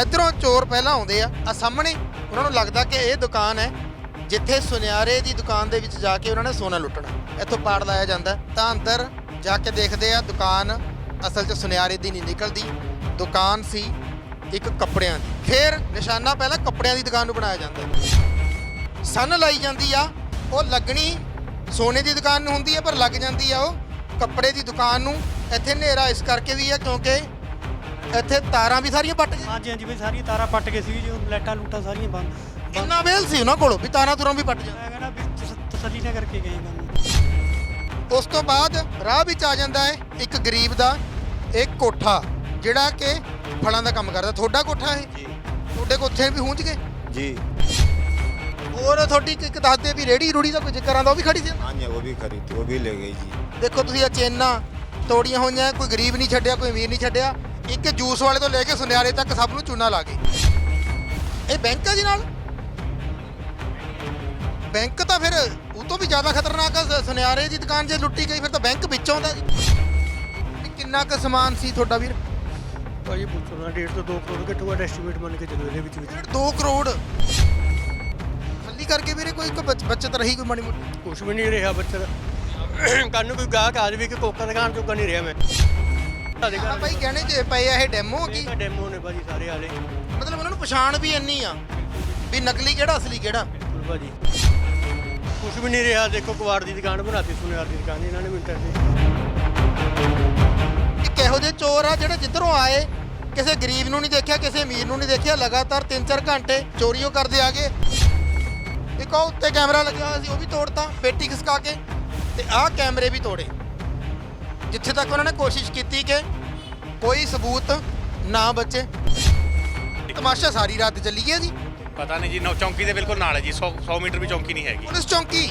ਇਧਰੋਂ ਚੋਰ ਪਹਿਲਾਂ ਆਉਂਦੇ ਆ ਆ ਸਾਹਮਣੇ ਉਹਨਾਂ ਨੂੰ ਲੱਗਦਾ ਕਿ ਇਹ ਦੁਕਾਨ ਹੈ, ਜਿੱਥੇ ਸੁਨਿਆਰੇ ਦੀ ਦੁਕਾਨ ਦੇ ਵਿੱਚ ਜਾ ਕੇ ਉਹਨਾਂ ਨੇ ਸੋਨਾ ਲੁੱਟਣਾ। ਇੱਥੋਂ ਪਾੜ ਲਾਇਆ ਜਾਂਦਾ ਤਾਂ ਅੰਦਰ ਜਾ ਕੇ ਦੇਖਦੇ ਆ, ਦੁਕਾਨ ਅਸਲ 'ਚ ਸੁਨਿਆਰੇ ਦੀ ਨਹੀਂ ਨਿਕਲਦੀ। ਦੁਕਾਨ ਸੀ ਇੱਕ ਕੱਪੜਿਆਂ ਦੀ। ਫਿਰ ਨਿਸ਼ਾਨਾ ਪਹਿਲਾਂ ਕੱਪੜਿਆਂ ਦੀ ਦੁਕਾਨ ਨੂੰ ਬਣਾਇਆ ਜਾਂਦਾ ਸਨ ਲਾਈ ਜਾਂਦੀ ਆ, ਉਹ ਲੱਗਣੀ ਸੋਨੇ ਦੀ ਦੁਕਾਨ ਨੂੰ ਹੁੰਦੀ ਹੈ, ਪਰ ਲੱਗ ਜਾਂਦੀ ਆ ਉਹ ਕੱਪੜੇ ਦੀ ਦੁਕਾਨ ਨੂੰ। ਇੱਥੇ ਹਨੇਰਾ ਇਸ ਕਰਕੇ ਵੀ ਆ, ਕਿਉਂਕਿ ਇੱਥੇ ਤਾਰਾਂ ਵੀ ਸਾਰੀਆਂ ਪੱਟ ਗਈਆਂ ਹਾਂਜੀ ਹਾਂਜੀ ਬਈ ਸਾਰੀਆਂ ਤਾਰਾਂ ਪੱਟ ਕੇ ਸੀ ਜੋ ਲਾਈਟਾਂ ਲੂਟਾਂ ਸਾਰੀਆਂ ਬੰਦ ਬੰਦ- ਕਿੰਨਾ ਵੇਲ ਸੀ ਉਹਨਾਂ ਕੋਲ ਵੀ ਤਾਰਾਂ ਤੁਰਾਂ ਵੀ ਪੱਟ ਜਾਣ ਮੈਂ ਕਹਿੰਦਾ ਵੀ ਤਸ- ਤਸੱਲੀ ਨਾ ਕਰਕੇ ਗਏ ਕੰਮ ਉਸ ਤੋਂ ਬਾਅਦ ਰਾਹ ਵਿੱਚ ਆ ਜਾਂਦਾ ਹੈ ਇੱਕ ਗਰੀਬ ਦਾ ਇੱਕ ਕੋਠਾ ਜਿਹੜਾ ਕਿ ਫਲਾਂ ਦਾ ਕੰਮ ਕਰਦਾ ਤੁਹਾਡਾ ਕੋਠਾ ਇਹ ਜੀ ਤੁਹਾਡੇ ਕੋਠੇ ਵੀ ਹੁੰਜ ਗਏ जी ਹੋਰ ਤੁਹਾਡੀ ਇੱਕ ਇੱਕ ਦੱਸਦੇ ਵੀ ਰੇੜੀ ਰੂੜੀ ਦਾ ਕੋਈ ਜ਼ਿਕਰ ਆਂਦਾ ਉਹ ਵੀ ਖੜੀ ਸੀ हाँ जी वो भी खरीदी वो भी ले गई जी ਦੇਖੋ ਤੁਸੀਂ ਇਹ ਚੇਨਾਂ ਤੋੜੀਆਂ ਹੋਈਆਂ ਕੋਈ ਗਰੀਬ ਨਹੀਂ ਛੱਡਿਆ ਕੋਈ ਅਮੀਰ ਨਹੀਂ ਛੱਡਿਆ ਇੱਕ ਜੂਸ ਵਾਲੇ ਤੋਂ ਲੈ ਕੇ ਸੁਨਿਆਰੇ ਤੱਕ ਸਭ ਨੂੰ ਚੂਨਾ ਲਾ ਗਏ ਇਹ ਬੈਂਕ ਹੈ ਜੀ ਨਾਲ? ਬੈਂਕ ਤਾਂ ਫਿਰ ਉਹ ਤੋਂ ਵੀ ਜ਼ਿਆਦਾ ਖਤਰਨਾਕ ਹੈ ਸੁਨਿਆਰੇ ਦੀ ਦੁਕਾਨ ਜੇ ਲੁੱਟੀ ਗਈ ਫਿਰ ਤਾਂ ਬੈਂਕ ਵਿੱਚੋਂ ਦਾ ਜੀ। ਵੀ ਕਿੰਨਾ ਕੁ ਸਮਾਨ ਸੀ ਤੁਹਾਡਾ ਵੀਰ? ਭਾਜੀ ਪੁੱਛੋ ਨਾ 1.5 ਤੋਂ 2 ਕਰੋੜ ਘੱਟੋ ਘੱਟ ਐਸਟੀਮੇਟ ਮੰਨ ਕੇ ਚੱਲੋ ਇਹਦੇ ਵਿੱਚ ਵਿੱਚ ਡੇਢ 2 ਕਰੋੜ? ਖੱਲੀ ਕਰਕੇ ਵੀਰੇ ਕੋਈ ਬੱਚਤ ਰਹੀ ਕੋਈ ਮਾੜੀ ਮੋਟੀ? ਕੁਝ ਵੀ ਨਹੀਂ ਰਿਹਾ ਬੱਚਾ ਕੱਲ ਨੂੰ ਕੋਈ ਗਾਹਕ ਆ ਜਾਵੇ ਕਿ ਕੋਕਾ ਦੁਕਾਨ ਚੋਂ ਨਹੀਂ ਰਿਹਾ ਮੈਂ। ਆ ਭਾਈ ਕਹਿਣੇ ਚ ਪਏ ਆ ਇਹ ਡੈਮੋ ਕੀ? ਡੈਮੋ ਨੇ ਭਾਜੀ ਸਾਰੇ ਆਲੇ ਮਤਲਬ ਉਹਨਾਂ ਨੂੰ ਪਛਾਣ ਵੀ ਇੰਨੀ ਆ ਵੀ ਨਕਲੀ ਕਿਹੜਾ ਅਸਲੀ ਕਿਹੜਾ? ਬਿਲਕੁਲ ਭਾਜੀ। ਕੁਝ ਵੀ ਨਹੀਂ ਰਿਹਾ ਦੇਖੋ ਕੁਵਾੜ ਦੀ ਦੁਕਾਨ ਬਣਾਤੀ ਸੁਨਿਆਰ ਦੀ ਦੁਕਾਨ ਇਹਨਾਂ ਨੇ ਮਿੰਟਾਂ ਇੱਕ ਇਹੋ ਜਿਹੇ ਚੋਰ ਆ ਜਿਹੜੇ ਜਿੱਧਰੋਂ ਆਏ ਕਿਸੇ ਗਰੀਬ ਨੂੰ ਨਹੀਂ ਦੇਖਿਆ ਕਿਸੇ ਅਮੀਰ ਨੂੰ ਨਹੀਂ ਦੇਖਿਆ ਲਗਾਤਾਰ 3-4 ਘੰਟੇ ਚੋਰੀਓ ਕਰਦੇ ਆ ਗਏ। ਇੱਕ ਉਹ ਉੱਤੇ ਕੈਮਰਾ ਲੱਗਿਆ ਹੋਇਆ ਸੀ ਉਹ ਵੀ ਤੋੜਤਾ ਪੇਟੀ ਖਿਸਕਾ ਕੇ ਤੇ ਆਹ ਕੈਮਰੇ ਵੀ ਤੋੜੇ। ਜਿੱਥੇ ਤੱਕ ਉਹਨਾਂ ਨੇ ਕੋਸ਼ਿਸ਼ ਕੀਤੀ ਕਿ ਕੋਈ ਸਬੂਤ ਨਾ ਬਚੇ। ਤਮਾਸ਼ਾ ਸਾਰੀ ਰਾਤ ਚੱਲੀ ਗਿਆ ਜੀ। ਪਤਾ ਨਹੀਂ ਜੀ ਨੌ ਚੌਂਕੀ ਦੇ ਬਿਲਕੁਲ ਨਾਲ ਹੈ ਜੀ। 100 100 ਮੀਟਰ ਵੀ ਚੌਂਕੀ ਨਹੀਂ ਹੈਗੀ। ਪੁਲਿਸ ਚੌਂਕੀ?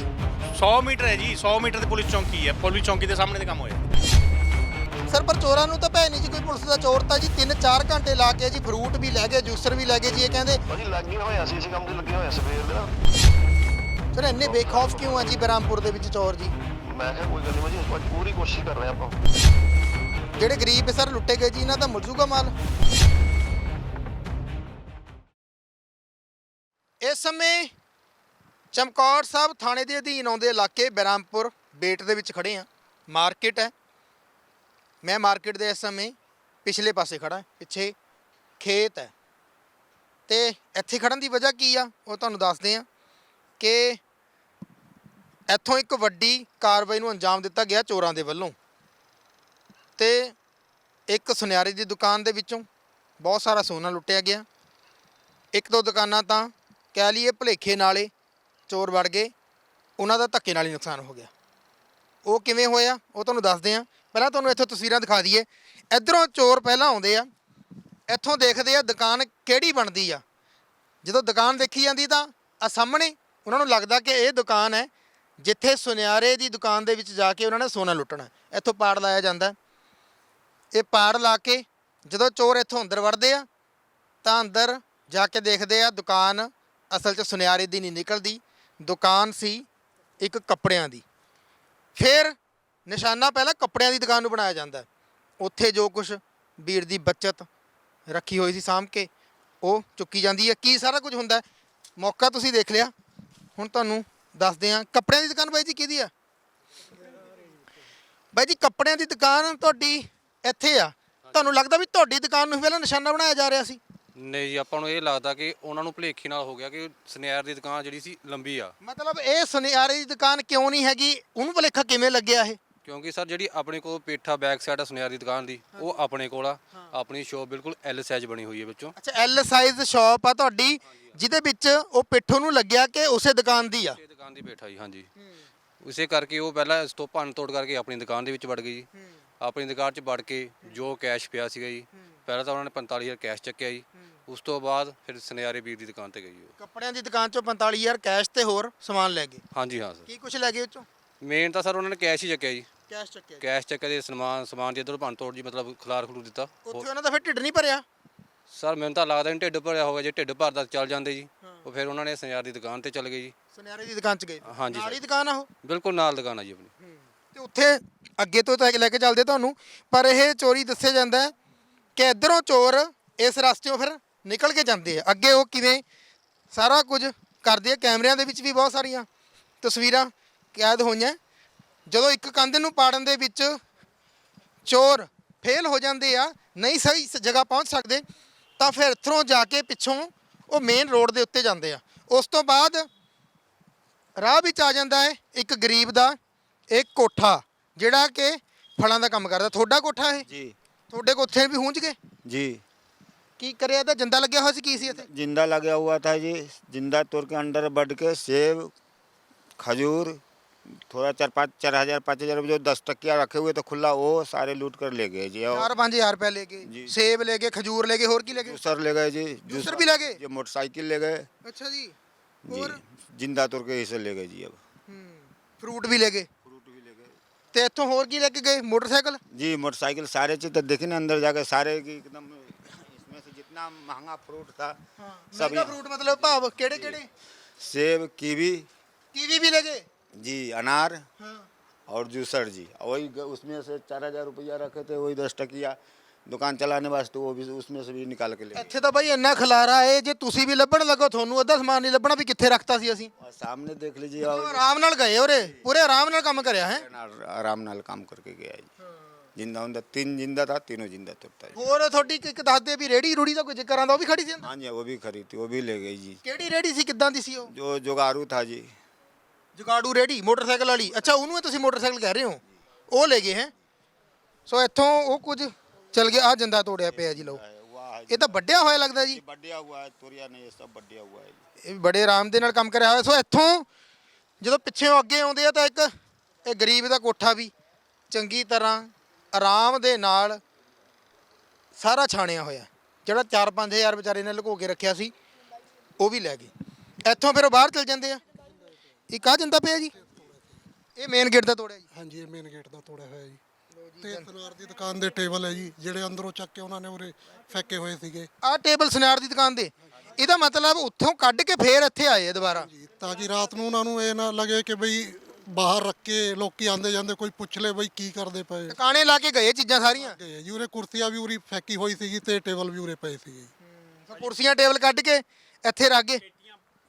100 ਮੀਟਰ ਹੈ ਜੀ 100 ਮੀਟਰ ਤੇ ਪੁਲਿਸ ਚੌਂਕੀ ਹੈ। ਪੁਲਿਸ ਚੌਂਕੀ ਦੇ ਸਾਹਮਣੇ ਤੇ ਕੰਮ ਹੋਇਆ। ਸਰ ਪਰ ਚੋਰਾਂ ਨੂੰ ਤਾਂ ਭੈ ਨਹੀਂ ਜੀ ਕੋਈ ਪੁਲਿਸ ਦਾ ਚੋਰ ਤਾਂ ਜੀ 3-4 ਘੰਟੇ ਲਾ ਕੇ ਜੀ ਫਰੂਟ ਵੀ ਲੈ ਗਏ ਜੂਸਰ ਵੀ ਲੈ ਗਏ ਜੀ ਇਹ ਕਹਿੰਦੇ ਅਸੀਂ ਲੱਗੇ ਹੋਏ ਆ ਸੀ ਇਸ ਕੰਮ ਤੇ ਲੱਗੇ ਹੋਏ ਸਵੇਰ ਦੇ। ਨਾ ਫਿਰ ਇੰਨੇ ਬੇਖੌਫ ਕਿਉਂ ਆ ਜੀ ਬਰਾਮਪੁਰ ਦੇ ਵਿੱਚ ਚੋਰ ਜੀ? ਮੈਂ ਕਿਹਾ ਕੋਈ ਗੱਲ ਨਹੀਂ ਭਾਜੀ, ਆਪਾਂ ਪੂਰੀ ਕੋਸ਼ਿਸ਼ ਕਰ ਰਹੇ ਆਪਾਂ। ਜਿਹੜੇ ਗਰੀਬ ਸਰ ਲੁੱਟੇ ਗਏ ਜੀ, ਇਹਨਾਂ ਦਾ ਮਿਲ ਜੂਗਾ ਮਾਲ? ਇਸ ਸਮੇਂ ਚਮਕੌਰ ਸਾਹਿਬ ਥਾਣੇ ਦੇ ਅਧੀਨ ਆਉਂਦੇ ਇਲਾਕੇ ਬੈਰਾਮਪੁਰ ਬੇਟ ਦੇ ਵਿੱਚ ਖੜੇ ਆ ਮਾਰਕੀਟ ਹੈ। ਮੈਂ ਮਾਰਕੀਟ ਦੇ ਇਸ ਸਮੇਂ ਪਿਛਲੇ ਪਾਸੇ ਖੜਾ ਪਿੱਛੇ ਖੇਤ ਹੈ। ਤੇ ਇੱਥੇ ਖੜਨ ਦੀ ਵਜ੍ਹਾ ਕੀ ਆ, ਉਹ ਤੁਹਾਨੂੰ ਦੱਸਦੇ ਆ ਕਿ ਇੱਥੋਂ ਇੱਕ ਵੱਡੀ ਕਾਰਵਾਈ ਨੂੰ ਅੰਜਾਮ ਦਿੱਤਾ ਗਿਆ ਚੋਰਾਂ ਦੇ ਵੱਲੋਂ। ਤੇ ਇੱਕ ਸੁਨਿਆਰੇ ਦੀ ਦੁਕਾਨ ਦੇ ਵਿੱਚੋਂ ਬਹੁਤ ਸਾਰਾ ਸੋਨਾ ਲੁੱਟਿਆ ਗਿਆ। ਇੱਕ ਦੋ ਦੁਕਾਨਾਂ ਤਾਂ ਕਹਿ ਲਈਏ ਭਲੇਖੇ ਨਾਲੇ ਚੋਰ ਵੜ ਗਏ। ਉਹਨਾਂ ਦਾ ਧੱਕੇ ਨਾਲ ਹੀ ਨੁਕਸਾਨ ਹੋ ਗਿਆ। ਉਹ ਕਿਵੇਂ ਹੋਇਆ, ਉਹ ਤੁਹਾਨੂੰ ਦੱਸਦੇ ਆ ਪਹਿਲਾਂ ਤੁਹਾਨੂੰ ਇੱਥੋਂ ਤਸਵੀਰਾਂ ਦਿਖਾ ਦਈਏ। ਇਧਰੋਂ ਚੋਰ ਪਹਿਲਾਂ ਆਉਂਦੇ ਆ। ਇੱਥੋਂ ਦੇਖਦੇ ਆ ਦੁਕਾਨ ਕਿਹੜੀ ਬਣਦੀ ਆ। ਜਦੋਂ ਦੁਕਾਨ ਦੇਖੀ ਜਾਂਦੀ ਤਾਂ ਆ ਸਾਹਮਣੇ ਉਹਨਾਂ ਨੂੰ ਲੱਗਦਾ ਕਿ ਇਹ ਦੁਕਾਨ ਹੈ ਜਿੱਥੇ ਸੁਨਿਆਰੇ ਦੀ ਦੁਕਾਨ ਦੇ ਵਿੱਚ ਜਾ ਕੇ ਉਹਨਾਂ ਨੇ ਸੋਨਾ ਲੁੱਟਣਾ, ਇੱਥੋਂ ਪਾੜ ਲਾਇਆ ਜਾਂਦਾ। ਇਹ ਪਾੜ ਲਾ ਕੇ ਜਦੋਂ ਚੋਰ ਇੱਥੋਂ ਅੰਦਰ ਵੜਦੇ ਆ, ਤਾਂ ਅੰਦਰ ਜਾ ਕੇ ਦੇਖਦੇ ਆ ਦੁਕਾਨ ਅਸਲ 'ਚ ਸੁਨਿਆਰੇ ਦੀ ਨਹੀਂ ਨਿਕਲਦੀ, ਦੁਕਾਨ ਸੀ ਇੱਕ ਕੱਪੜਿਆਂ ਦੀ। ਫਿਰ ਨਿਸ਼ਾਨਾ ਪਹਿਲਾਂ ਕੱਪੜਿਆਂ ਦੀ ਦੁਕਾਨ ਨੂੰ ਬਣਾਇਆ ਜਾਂਦਾ। ਉੱਥੇ ਜੋ ਕੁਝ ਵੀਰ ਦੀ ਬੱਚਤ ਰੱਖੀ ਹੋਈ ਸੀ ਸਾਂਭ ਕੇ, ਉਹ ਚੁੱਕੀ ਜਾਂਦੀ ਹੈ। ਕੀ ਸਾਰਾ ਕੁਝ ਹੁੰਦਾ? ਮੌਕਾ ਤੁਸੀਂ ਦੇਖ ਲਿਆ। ਹੁਣ ਤੁਹਾਨੂੰ ਦੱਸਦੇ ਆ ਕੱਪੜਿਆਂ ਦੀ ਦੁਕਾਨ ਬਾਈ ਜੀ ਕਿਹਦੀ ਆ? ਬਾਈ ਜੀ ਕੱਪੜਿਆਂ ਦੀ ਦੁਕਾਨ ਤੁਹਾਡੀ ਇੱਥੇ ਆ। ਤੁਹਾਨੂੰ ਲੱਗਦਾ ਵੀ ਤੁਹਾਡੀ ਦੁਕਾਨ ਨੂੰ ਪਹਿਲਾਂ ਨਿਸ਼ਾਨਾ ਬਣਾਇਆ ਜਾ ਰਿਹਾ ਸੀ? ਨਹੀਂ ਜੀ ਆਪਾਂ ਨੂੰ ਇਹ ਲੱਗਦਾ ਕਿ ਉਹਨਾਂ ਨੂੰ ਭੁਲੇਖੇ ਨਾਲ ਹੋ ਗਿਆ ਕਿ ਸੁਨਿਆਰ ਦੀ ਦੁਕਾਨ ਜਿਹੜੀ ਸੀ ਲੰਬੀ ਆ। ਮਤਲਬ ਇਹ ਸੁਨਿਆਰੇ ਦੀ ਦੁਕਾਨ ਕਿਉਂ ਨਹੀਂ ਹੈਗੀ? ਉਹਨੂੰ ਭੁਲੇਖਾ ਕਿਵੇਂ ਲੱਗਿਆ ਇਹ? ਕਿਉਂਕਿ ਸਰ ਜਿਹੜੀ ਆਪਣੇ ਕੋਲ ਪੇਠਾ ਬੈਕ ਸਾਈਡ ਆ ਸੁਨਿਆਰ ਦੀ ਦੁਕਾਨ ਦੀ ਉਹ ਆਪਣੇ ਕੋਲ ਆ। ਆਪਣੀ ਸ਼ੋਪ ਬਿਲਕੁਲ ਐਲ ਸਾਈਜ਼ ਬਣੀ ਹੋਈ ਹੈ ਵਿੱਚੋਂ। ਅੱਛਾ ਐਲ ਸਾਈਜ਼ ਸ਼ਾਪ ਆ ਤੁਹਾਡੀ ਜਿਹਦੇ ਵਿੱਚ ਉਹ ਪਿੱਠੋਂ ਨੂੰ ਲੱਗਿਆ ਕਿ ਉਸੇ ਦੁਕਾਨ ਦੀ ਆ? ਇਹ ਦੁਕਾਨ ਦੀ ਪੇਠਾ ਜੀ ਹਾਂਜੀ। ਉਸੇ ਕਰਕੇ ਉਹ ਪਹਿਲਾਂ ਇਸ ਤੋਂ ਭੰਨ ਤੋੜ ਕਰਕੇ ਆਪਣੀ ਦੁਕਾਨ ਦੇ ਵਿੱਚ ਵੜ ਗਈ ਜੀ। ਆਪਣੀ ਦੁਕਾਨ 'ਚ ਵੜ ਕੇ ਜੋ ਕੈਸ਼ ਪਿਆ ਸੀਗਾ ਜੀ ਪਹਿਲਾਂ ਤਾਂ ਉਹਨਾਂ ਨੇ 45000 ਕੈਸ਼ ਚੱਕਿਆ ਜੀ। ਉਸ ਤੋਂ ਬਾਅਦ ਫਿਰ ਸੁਨਿਆਰੇ ਵੀਰ ਦੀ ਦੁਕਾਨ ਤੇ ਗਈ ਉਹ। ਕੱਪੜਿਆਂ ਦੀ ਦੁਕਾਨ ਚੋਂ 45000 ਕੈਸ਼ ਤੇ ਹੋਰ ਸਮਾਨ ਲੈ ਗਏ? ਹਾਂਜੀ ਹਾਂ ਸਰ। ਕੀ ਕੁਝ ਲੈ ਗਏ ਉਹ ਚੋਂ? ਮੇਨ ਤਾਂ ਸਰ ਉਹਨਾਂ ਨੇ ਕੈਸ਼ ਹੀ ਚੱਕਿਆ ਜੀ। ਕੈਸ਼ ਚੱਕਿਆ ਕੈਸ਼ ਚੱਕਿਆ ਦੇ ਸਮਾਨ ਸਮਾਨ ਦੀ ਇੱਧਰ ਭੰਨ ਤੋੜ ਜੀ ਮਤਲਬ ਖਿਲਾਰ ਖਲੂ ਦਿੱਤਾ। ਉੱਥੇ ਉਹਨਾਂ ਦਾ ਫਿਰ ਢਿੱਡ ਨਹੀਂ ਭਰਿਆ? ਸਰ ਮੈਨੂੰ ਤਾਂ ਲੱਗਦਾ ਨਹੀਂ ਢਿੱਡ ਭਰਿਆ ਹੋਵੇ ਜੇ ਢਿੱਡ ਭਰਦਾ ਚੱਲ ਜਾਂਦੇ ਜੀ। ਉਹ ਫਿਰ ਉਹਨਾਂ ਨੇ ਸੁਨਿਆਰ ਦੀ ਦੁਕਾਨ ਤੇ ਚੱਲ ਗਏ ਜੀ। ਸੁਨਿਆਰੇ ਦੀ ਦੁਕਾਨ 'ਚ ਗਏ। ਹਾਂਜੀ ਨਾਲ ਹੀ ਦੁਕਾਨ ਆ ਉਹ? ਬਿਲਕੁਲ ਨਾਲ ਦੁਕਾਨ ਆ ਜੀ ਆਪਣੀ। ਤੇ ਉੱਥੇ ਅੱਗੇ ਤੋਂ ਤਾਂ ਲੈ ਕੇ ਚੱਲਦੇ ਤੁਹਾਨੂੰ ਪਰ ਇਹ ਚੋਰੀ ਦੱਸਿਆ ਜਾਂਦਾ ਹੈ ਕਿ ਇਧਰੋਂ ਚੋਰ ਇਸ ਰਸਤਿਓਂ ਫਿਰ ਨਿਕਲ ਕੇ ਜਾਂਦੇ ਆ। ਅੱਗੇ ਉਹ ਕਿਵੇਂ ਸਾਰਾ ਕੁਝ ਕਰਦੇ ਆ। ਕੈਮਰਿਆਂ ਦੇ ਵਿੱਚ ਵੀ ਬਹੁਤ ਸਾਰੀਆਂ ਤਸਵੀਰਾਂ ਕੈਦ ਹੋਈਆਂ। ਜਦੋਂ ਇੱਕ ਕੰਧ ਨੂੰ ਪਾੜਨ ਦੇ ਵਿੱਚ ਚੋਰ ਫੇਲ ਹੋ ਜਾਂਦੇ ਆ ਨਹੀਂ ਸਹੀ ਸ- ਜਗ੍ਹਾ ਪਹੁੰਚ ਸਕਦੇ ਤਾਂ ਫਿਰ ਇੱਥੋਂ ਜਾ ਕੇ ਪਿੱਛੋਂ ਉਹ ਮੇਨ ਰੋਡ ਦੇ ਉੱਤੇ ਜਾਂਦੇ ਆ ਉਸ ਤੋਂ ਬਾਅਦ ਰਾਹ ਵਿੱਚ ਆ ਜਾਂਦਾ ਹੈ ਇੱਕ ਗਰੀਬ ਦਾ ਇੱਕ ਕੋਠਾ ਜਿਹੜਾ ਕਿ ਫਲਾਂ ਦਾ ਕੰਮ ਕਰਦਾ ਤੁਹਾਡਾ ਕੋਠਾ ਇਹ जी ਤੁਹਾਡੇ ਕੋਠੇ ਵੀ ਹੁੰਜ ਗਏ जी ਕੀ ਕਰਿਆ ਤਾਂ ਜਿੰਦਾ ਲੱਗਿਆ ਹੋਇਆ ਸੀ ਕੀ ਸੀ ਇੱਥੇ जिंदा लगा हुआ था जी जिंदा तोड़ के अंडर बढ़ के सेब खजूर थोड़ा चार पाँच चार हजार पाँच हजार जो दस टकिया रखे हुए थे खुला वो सारे लूट कर ले गए जी और 4-5000 ਰੁਪਏ ਲੈ ਗਏ ਜੀ। ਸੇਬ ਲੈ ਗਏ ਖਜੂਰ ਲੈ ਗਏ ਹੋਰ ਕੀ ਲੈ ਗਏ जूसर ले गए जी जूसर भी ले गए? जो मोटरसाइकिल ले गए ਅੱਛਾ ਜੀ जी ਹੋਰ जिंदा तोड़ के इसे ले गए जी अब ਫਰੂਟ ਵੀ ਲੈ ਗਏ फ्रूट भी ले गए ਤੇ ਇੱਥੋਂ ਹੋਰ ਕੀ ਲੈ ਕੇ ਗਏ ਮੋਟਰਸਾਈਕਲ जी मोटरसाइकिल सारे चीज तो देखी ना अंदर जाके सारे की एकदम इसमें से जितना महंगा फ्रूट था सब ਮਹਿੰਗਾ ਫਰੂਟ ਮਤਲਬ ਭਾਵ ਕਿਹੜੇ ਕਿਹੜੇ सेब कीवी ਕੀਵੀ ਵੀ ਲੈ ਗਏ जी अनार ਹਾਂ और जूसर जी वही ग- उसमें से चार हजार रुपया रखे थे वही दस टकिया दुकान चलाने वास्ते वो भी उसमें से भी निकाल के ले गए। ਇੱਥੇ ਤਾਂ ਬਾਈ ਇੰਨਾ ਖਲਾਰਾ ਏ ਜੇ ਤੁਸੀਂ ਵੀ ਲੱਭਣ ਲੱਗੋ ਤੁਹਾਨੂੰ ਅੱਧਾ ਸਮਾਨ ਨਹੀਂ ਲੱਭਣਾ ਵੀ ਕਿੱਥੇ ਰੱਖਤਾ ਸੀ ਅਸੀਂ और सामने देख लीजिए ਉਹ और ਆਰਾਮ ਨਾਲ ਗਏ ਉਰੇ ਪੂਰੇ ਆਰਾਮ ਨਾਲ ਕੰਮ ਕਰਿਆ ਹੈ आर- आराम नाल काम करके गया जी जिंदा उंदा तीन जिंदा था तीनों जिंदा तोड़ता जी ਹੋਰ ਤੁਹਾਡੀ ਇੱਕ ਦੱਸਦੇ ਵੀ ਰੇੜੀ ਰੂੜੀ ਦਾ ਕੋਈ ਜ਼ਿਕਰ ਆਂਦਾ ਉਹ ਵੀ ਖੜੀ ਸੀ ਅੰਦਰ? हाँ जी वो भी खरीदी थी वो भी ले गई जी ਕਿਹੜੀ ਰੇੜੀ ਸੀ ਕਿੱਦਾਂ ਦੀ ਸੀ ਉਹ जो जुगारू था जी ਜੁਗਾੜੂ ਰੇੜੀ ਮੋਟਰਸਾਈਕਲ ਵਾਲੀ ਅੱਛਾ ਉਹਨੂੰ ਹੀ ਤੁਸੀਂ ਮੋਟਰਸਾਈਕਲ ਕਹਿ ਰਹੇ ਹੋ ਉਹ ਲੈ ਗਏ ਹੈ ਸੋ ਇੱਥੋਂ ਉਹ ਕੁਝ ਚਲ ਗਿਆ ਆ ਜੰਦਾ ਤੋੜਿਆ ਪਿਆ ਜੀ ਲਓ हुआ है ਇਹ ਤਾਂ ਵੱਡਿਆ ਹੋਇਆ ਲੱਗਦਾ ਜੀ बढ़िया हुआ है तोरिया नहीं ये सब बढ़िया हुआ है जी ਇਹ ਵੀ ਬੜੇ ਆਰਾਮ ਦੇ ਨਾਲ ਕੰਮ ਕਰਿਆ ਹੋਇਆ ਸੋ ਇੱਥੋਂ ਜਦੋਂ ਪਿੱਛੇੋਂ ਅੱਗੇ ਆਉਂਦੇ ਆ ਤਾਂ ਇੱਕ ਇਹ ਗਰੀਬ ਦਾ ਕੋਠਾ ਵੀ ਚੰਗੀ ਤਰ੍ਹਾਂ ਆਰਾਮ ਦੇ ਨਾਲ ਸਾਰਾ ਛਾਣਿਆ ਹੋਇਆ ਜਿਹੜਾ 4-5000 ਵਿਚਾਰੇ ਨੇ ਲੁਕੋ ਕੇ ਰੱਖਿਆ ਸੀ ਉਹ ਵੀ ਲੈ ਗਏ ਇੱਥੋਂ ਫਿਰ ਉਹ ਬਾਹਰ ਚਲ ਜਾਂਦੇ ਆ ਇੱਕ ਆ ਜਾਂਦਾ ਪਿਆ ਜੀ? ਇਹ ਮੇਨ ਗੇਟ ਦਾ ਤੋੜਿਆ ਜੀ। ਹਾਂਜੀ ਇਹ ਮੇਨ ਗੇਟ ਦਾ ਤੋੜਿਆ ਹੋਇਆ ਜੀ। ਤੇ ਸਨਾਰ ਦੀ ਦੁਕਾਨ ਦੇ ਟੇਬਲ ਹੈ ਜੀ ਜਿਹੜੇ ਅੰਦਰੋਂ ਚੱਕ ਕੇ ਉਹਨਾਂ ਨੇ ਉਰੇ ਫੈਕੇ ਹੋਏ ਸੀਗੇ। ਆਹ ਟੇਬਲ ਸੁਨਿਆਰ ਦੀ ਦੁਕਾਨ ਦੇ। ਇਹਦਾ ਮਤਲਬ ਉੱਥੋਂ ਕੱਢ ਕੇ ਫੇਰ ਇੱਥੇ ਆਏ ਆ ਦੁਬਾਰਾ। ਜੀ ਤਾਂ ਕਿ ਰਾਤ ਨੂੰ ਉਹਨਾਂ ਨੂੰ ਇਹ ਨਾ ਲੱਗੇ ਕਿ ਬਈ ਬਾਹਰ ਰੱਖ ਕੇ ਲੋਕੀ ਆਂਦੇ ਜਾਂਦੇ ਕੋਈ ਪੁੱਛ ਲੈ ਬਈ ਕੀ ਕਰਦੇ ਪਏ। ਟਿਕਾਣੇ ਲਾ ਕੇ ਗਏ ਚੀਜ਼ਾਂ ਸਾਰੀਆਂ। ਜੀ ਉਰੇ ਕੁਰਸੀਆਂ ਵੀ ਉਰੀ ਫੈਕੀ ਹੋਈ ਸੀਗੀ ਤੇ ਟੇਬਲ ਵੀ ਉਰੇ ਪਏ ਸੀਗੇ। ਕੁਰਸੀਆਂ ਟੇਬਲ ਕੱਢ ਕੇ ਇੱਥੇ ਰੱਖ ਗਏ।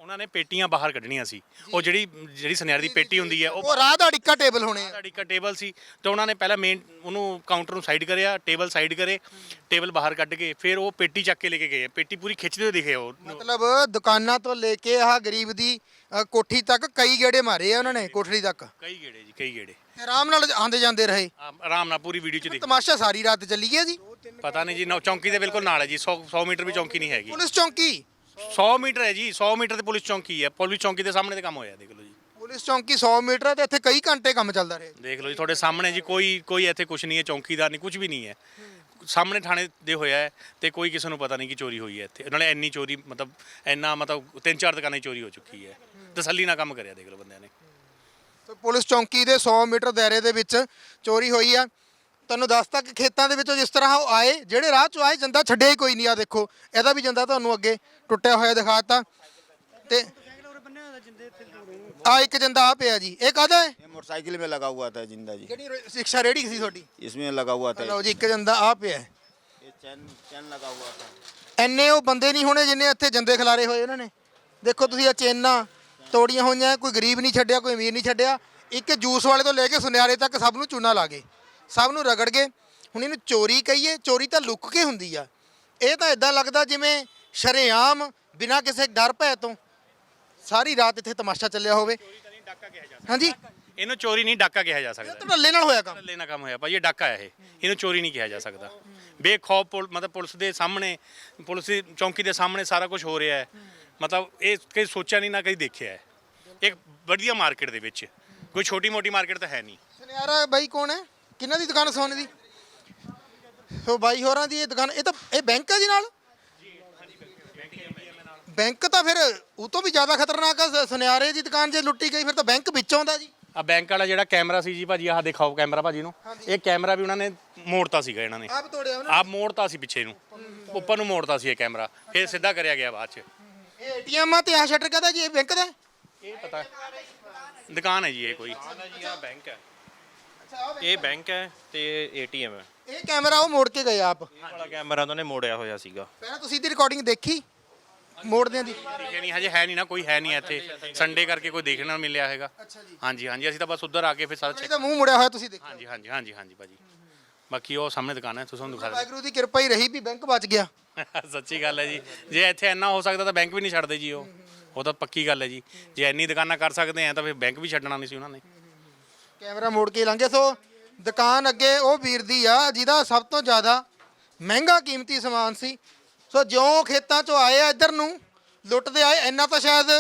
ਉਹਨਾਂ ਨੇ ਪੇਟੀਆਂ ਬਾਹਰ ਕੱਢਣੀਆਂ ਸੀ। ਉਹ ਜਿਹੜੀ ਜਿਹੜੀ ਸੁਨਿਆਰ ਦੀ ਪੇਟੀ ਹੁੰਦੀ ਹੈ ਉਹ ਉਹ ਰਾਹ ਦਾ ਡਿੱਕਾ ਟੇਬਲ ਹੋਣੇ ਆ। ਸਾਡੀ ਟੇਬਲ ਸੀ। ਤੇ ਉਹਨਾਂ ਨੇ ਪਹਿਲਾਂ ਮੇਨ ਉਹਨੂੰ ਕਾਊਂਟਰ ਨੂੰ ਸਾਈਡ ਕਰਿਆ ਟੇਬਲ ਸਾਈਡ ਕਰੇ ਟੇਬਲ ਬਾਹਰ ਕੱਢ ਕੇ ਫਿਰ ਉਹ ਪੇਟੀ ਚੱਕ ਕੇ ਲੈ ਕੇ ਗਏ। ਪੇਟੀ ਪੂਰੀ ਖਿੱਚਦੇ ਹੋਏ ਦਿਖੇ ਉਹ। ਮਤਲਬ ਦੁਕਾਨਾਂ ਤੋਂ ਲੈ ਕੇ ਆਹ ਗਰੀਬ ਦੀ ਅ, ਕੋਠੀ ਤੱਕ ਕਈ ਗੇੜੇ ਮਾਰੇ ਆ ਉਹਨਾਂ ਨੇ ਕੋਠੜੀ ਤੱਕ। ਕਈ ਗੇੜੇ ਜੀ ਕਈ ਗੇੜੇ। ਤੇ ਆਰਾਮ ਨਾਲ ਆਂਦੇ ਜਾਂਦੇ ਰਹੇ। ਆ- ਆਰਾਮ ਨਾਲ ਪੂਰੀ ਵੀਡੀਓ ਚ ਦਿਖ। ਤਮਾਸ਼ਾ ਸਾਰੀ ਰਾਤ ਚੱਲੀ ਗਿਆ ਜੀ। ਪਤਾ ਨਹੀਂ ਜੀ ਨੌ- ਚੌਂਕੀ ਦੇ ਬਿਲਕੁਲ ਨਾਲ ਹੈ ਜੀ। 100 100 ਮੀਟਰ ਵੀ ਚੌਂਕੀ ਨਹੀਂ ਹੈਗੀ। ਪੁਲਿਸ ਚੌਂਕੀ? 100 ਮੀਟਰ ਹੈ ਜੀ 100 ਮੀਟਰ ਤੇ ਪੁਲਿਸ ਚੌਂਕੀ ਹੈ। ਪੁਲਿਸ ਚੌਂਕੀ ਦੇ ਸਾਹਮਣੇ ਤੇ ਕੰਮ ਹੋਇਆ ਦੇਖ ਲਓ ਜੀ। ਪੁਲਿਸ ਚੌਂਕੀ 100 ਮੀਟਰ ਹੈ ਤੇ ਇੱਥੇ ਕਈ ਘੰਟੇ ਕੰਮ ਚੱਲਦਾ ਰਿਹਾ। ਦੇਖ ਲਓ ਜੀ ਤੁਹਾਡੇ ਸਾਹਮਣੇ ਜੀ ਕੋਈ ਕੋਈ ਇੱਥੇ ਕੁਝ ਨਹੀਂ ਹੈ ਚੌਂਕੀਦਾਰ ਨਹੀਂ ਕੁਝ ਵੀ ਨਹੀਂ ਹੈ। ਸਾਹਮਣੇ ਥਾਣੇ ਦੇ ਹੋਇਆ ਹੈ ਤੇ ਕੋਈ ਕਿਸੇ ਨੂੰ ਪਤਾ ਨਹੀਂ ਕਿ ਚੋਰੀ ਹੋਈ ਹੈ ਇੱਥੇ। ਨਾਲੇ ਇੰਨੀ ਚੋਰੀ ਮਤਲਬ ਇੰਨਾ ਮਤਲਬ ਤਿੰਨ ਚਾਰ ਦੁਕਾਨਾਂ 'ਚ ਚੋਰੀ ਹੋ ਚੁੱਕੀ ਹੈ। ਤਸੱਲੀ ਨਾਲ ਕੰਮ ਕਰਿਆ ਦੇਖ ਲਓ ਬੰਦਿਆਂ ਨੇ। ਤੇ ਪੁਲਿਸ ਚੌਂਕੀ ਦੇ 100 ਮੀਟਰ ਦਾਇਰੇ ਦੇ ਵਿੱਚ ਚੋਰੀ ਹੋਈ ਆ। ਤੁਹਾਨੂੰ ਦੱਸਤਾ ਕਿ ਖੇਤਾਂ ਦੇ ਵਿੱਚੋਂ ਜਿਸ ਤਰ੍ਹਾਂ ਉਹ ਆਏ ਜਿਹੜੇ ਰਾਹ ਚੋਂ ਆਏ ਜੰਦਾ ਛੱਡਿਆ ਹੀ ਕੋਈ ਨਹੀਂ ਆ ਦੇਖੋ ਇਹਦਾ ਵੀ ਜੰਦਾ ਤੁਹਾਨੂੰ ਅੱਗੇ ਟੁੱਟਿਆ ਹੋਇਆ ਦਿਖਾਤਾ ਤੇ ਆ ਇੱਕ ਜੰਦਾ ਆ ਪਿਆ ਜੀ ਇਹ ਕਾਹਦਾ ਹੈ ये मोटरसाइकिल में लगा हुआ था जिंदा जी ਕਿਹੜੀ ਰ- ਸਿੱਖਿਆ ਰੇੜੀ ਸੀ ਤੁਹਾਡੀ इसमें लगा हुआ था ਲਓ ਜੀ ਇੱਕ ਜੰਦਾ ਆ ਪਿਆ ਹੈ। ये चैन चैन लगा हुआ था ਐਨੇ ਉਹ ਬੰਦੇ ਨਹੀਂ ਹੋਣੇ ਜਿੰਨੇ ਇੱਥੇ ਜੰਦੇ ਖਿਲਾਰੇ ਹੋਏ ਉਹਨਾਂ ਨੇ ਦੇਖੋ ਤੁਸੀਂ ਇਹ ਚੇਨਾਂ ਤੋੜੀਆਂ ਹੋਈਆਂ ਕੋਈ ਗਰੀਬ ਨਹੀਂ ਛੱਡਿਆ ਕੋਈ ਅਮੀਰ ਨਹੀਂ ਛੱਡਿਆ ਇੱਕ ਜੂਸ ਵਾਲੇ ਤੋਂ ਲੈ ਕੇ ਸੁਨਿਆਰੇ ਤੱਕ ਸਭ ਨੂੰ ਚੂਨਾ ਲਾ ਗਏ ਸਭ ਨੂੰ ਰਗੜ ਗਏ। ਹੁਣ ਇਹਨੂੰ ਚੋਰੀ ਕਹੀਏ ਚੋਰੀ ਤਾਂ ਲੁੱਕ ਕੇ ਹੁੰਦੀ ਆ। ਇਹ ਤਾਂ ਇਦਾਂ ਲੱਗਦਾ ਜਿਵੇਂ ਸ਼ਰੇਆਮ ਬਿਨਾਂ ਕਿਸੇ ਡਰ ਭੈ ਤੋਂ ਸਾਰੀ ਰਾਤ ਇੱਥੇ ਤਮਾਸ਼ਾ ਚੱਲਿਆ ਹੋਵੇ। ਹਾਂਜੀ? ਇਹਨੂੰ ਚੋਰੀ ਨਹੀਂ ਡਾਕਾ ਕਿਹਾ ਜਾ ਸਕਦਾ। ਢੱਲੇ ਨਾਲ ਹੋਇਆ ਕੰਮ। ਨਾ ਕੰਮ ਹੋਇਆ। ਭਾਈ ਇਹ ਡਾਕਾ ਹੈ ਇਹ। ਇਹਨੂੰ ਚੋਰੀ ਨਹੀਂ ਕਿਹਾ ਜਾ ਸਕਦਾ। ਬੇਖੌਫ ਪੁਲ- ਮਤਲਬ ਪੁਲਿਸ ਦੇ ਸਾਹਮਣੇ ਪੁਲਿਸ ਦੀ ਚੌਂਕੀ ਦੇ ਸਾਹਮਣੇ ਸਾਰਾ ਕੁਝ ਹੋ ਰਿਹਾ ਹੈ। ਮਤਲਬ ਇਹ ਕਈ ਸੋਚਿਆ ਨਹੀਂ ਨਾ ਕਦੀ ਦੇਖਿਆ ਹੈ। ਇੱਕ ਵਧੀਆ ਮਾਰਕੀਟ ਦੇ ਵਿੱਚ। ਕੋਈ ਛੋਟੀ ਮੋਟੀ ਮਾਰਕੀਟ ਤਾਂ ਹੈ ਨਹੀਂ। ਸੁਨਿਆਰਾ ਬਾਈ ਕੌਣ ਹੈ? ਕਿਹਨਾਂ ਦੀ ਦੁਕਾਨ ਸੋਨੇ ਦੀ? ਸੋ ਬਾਈ ਹੋਰਾਂ ਦੀ ਇਹ ਦੁਕਾਨ ਇਹ ਤਾਂ ਇਹ ਬੈਂਕ ਹੈ ਜੀ ਨਾਲ? ਬੈਂਕ ਤਾਂ ਫਿਰ ਉਹ ਤੋਂ ਵੀ ਜ਼ਿਆਦਾ ਖਤਰਨਾਕ ਆ ਸ- ਸੁਨਿਆਰੇ ਦੀ ਦੁਕਾਨ ਜੇ ਲੁੱਟੀ ਗਈ ਫਿਰ ਤਾਂ ਬੈਂਕ ਵਿੱਚ ਆਉਂਦਾ ਜੀ। ਆ ਬੈਂਕ ਵਾਲਾ ਜਿਹੜਾ ਕੈਮਰਾ ਸੀ ਜੀ ਭਾਜੀ ਆਹ ਦਿਖਾਓ ਕੈਮਰਾ ਭਾਜੀ ਨੂੰ। ਇਹ ਕੈਮਰਾ ਵੀ ਉਹਨਾਂ ਨੇ ਮੋੜਤਾ ਸੀਗਾ ਇਹਨਾਂ ਨੇ। ਆਪ ਤੋੜਿਆ ਉਹਨਾਂ ਆਪ ਮੋੜਤਾ ਸੀ ਪਿੱਛੇ ਨੂੰ। ਉੱਪਰ ਨੂੰ ਮੋੜਤਾ ਸੀ ਇਹ ਕੈਮਰਾ। ਫਿਰ ਸਿੱਧਾ ਕਰਿਆ ਗਿਆ ਬਾਅਦ ਚ। ਇਹ ਏਟੀਐਮ ਆ ਤੇ ਆ ਸ਼ਟਰ ਕਹਦਾ ਜੀ ਇਹ ਬੈਂਕ ਦਾ? ਹੈ? ਇਹ ਪਤਾ। ਦੁਕਾਨ ਹੈ ਜੀ ਇਹ ਕੋਈ। ਬੈਂਕ ਹੈ। ਇਹ ਬੈਂਕ ਹੈ ਤੇ ਏਟੀਐਮ ਹੈ। ਇਹ ਕੈਮਰਾ ਉਹ ਮੋੜ ਕੇ ਗਏ ਆਪ। ਇਹ ਵਾਲਾ ਕੈਮਰਾ ਉਹਨਾਂ ਨੇ ਮੋੜਿਆ ਹੋਇਆ ਸੀਗਾ। ਪਹਿਲਾਂ ਤੁਸੀਂ ਦੀ ਰਿਕਾਰਡਿੰਗ ਦੇਖੀ? ਮੋੜਦਿਆਂ ਦੀ। ਦਿਖੇ ਨਹੀਂ ਹਜੇ ਹੈ ਨਹੀਂ ਨਾ ਕੋਈ ਹੈ ਨਹੀਂ ਇੱਥੇ। ਸੰਡੇ ਕਰਕੇ ਕੋਈ ਦੇਖਣ ਨੂੰ ਮਿਲਿਆ ਹੈਗਾ। ਅੱਛਾ ਜੀ। ਹਾਂਜੀ ਹਾਂਜੀ ਅਸੀਂ ਤਾਂ ਬਸ ਉੱਧਰ ਆ ਕੇ ਫਿਰ ਸਾਰਾ ਚੈੱਕ ਇਹਦਾ ਮੂੰਹ ਮੁੜਿਆ ਹੋਇਆ ਤੁਸੀਂ ਦੇਖੋ ਹਾਂਜੀ ਹਾਂਜੀ ਹਾਂਜੀ ਹਾਂਜੀ ਭਾਜੀ। ਬਾਕੀ ਉਹ ਸਾਹਮਣੇ ਦੁਕਾਨ ਹੈ ਤੁਸੀਂ ਤੁਹਾਨੂੰ ਦਿਖਾ ਵਾਹਿਗੁਰੂ ਦੀ ਕਿਰਪਾ ਹੀ ਰਹੀ ਵੀ ਬੈਂਕ ਬਚ ਗਿਆ। ਸੱਚੀ ਗੱਲ ਹੈ ਜੀ। ਜੇ ਇੱਥੇ ਇੰਨਾ ਹੋ ਸਕਦਾ ਤਾਂ ਬੈਂਕ ਵੀ ਨਹੀਂ ਛੱਡਦੇ ਜੀ ਉਹ। ਉਹ ਤਾਂ ਪੱਕੀ ਗੱਲ ਹੈ ਜੀ। ਜੇ ਇੰਨੀ ਦੁਕਾਨਾਂ ਕਰ ਸਕਦੇ ਆ ਤਾਂ ਫਿਰ ਬੈਂਕ ਵੀ ਛੱਡਣਾ ਨਹੀਂ ਸੀ ਉਹਨਾਂ ਨੇ। ਕੈਮਰਾ ਮੋੜ ਕੇ ਲੰਘੇ, ਸੋ ਦੁਕਾਨ ਅੱਗੇ ਉਹ ਵੀਰ ਦੀ ਆ, ਜਿਹਦਾ ਸਭ ਤੋਂ ਜ਼ਿਆਦਾ ਮਹਿੰਗਾ ਕੀਮਤੀ ਸਮਾਨ ਸੀ। ਸੋ ਜਿਉਂ ਖੇਤਾਂ ਚੋਂ ਆਏ ਆ ਇੱਧਰ ਨੂੰ, ਲੁੱਟਦੇ ਆਏ, ਇੰਨਾ ਤਾਂ ਸ਼ਾਇਦ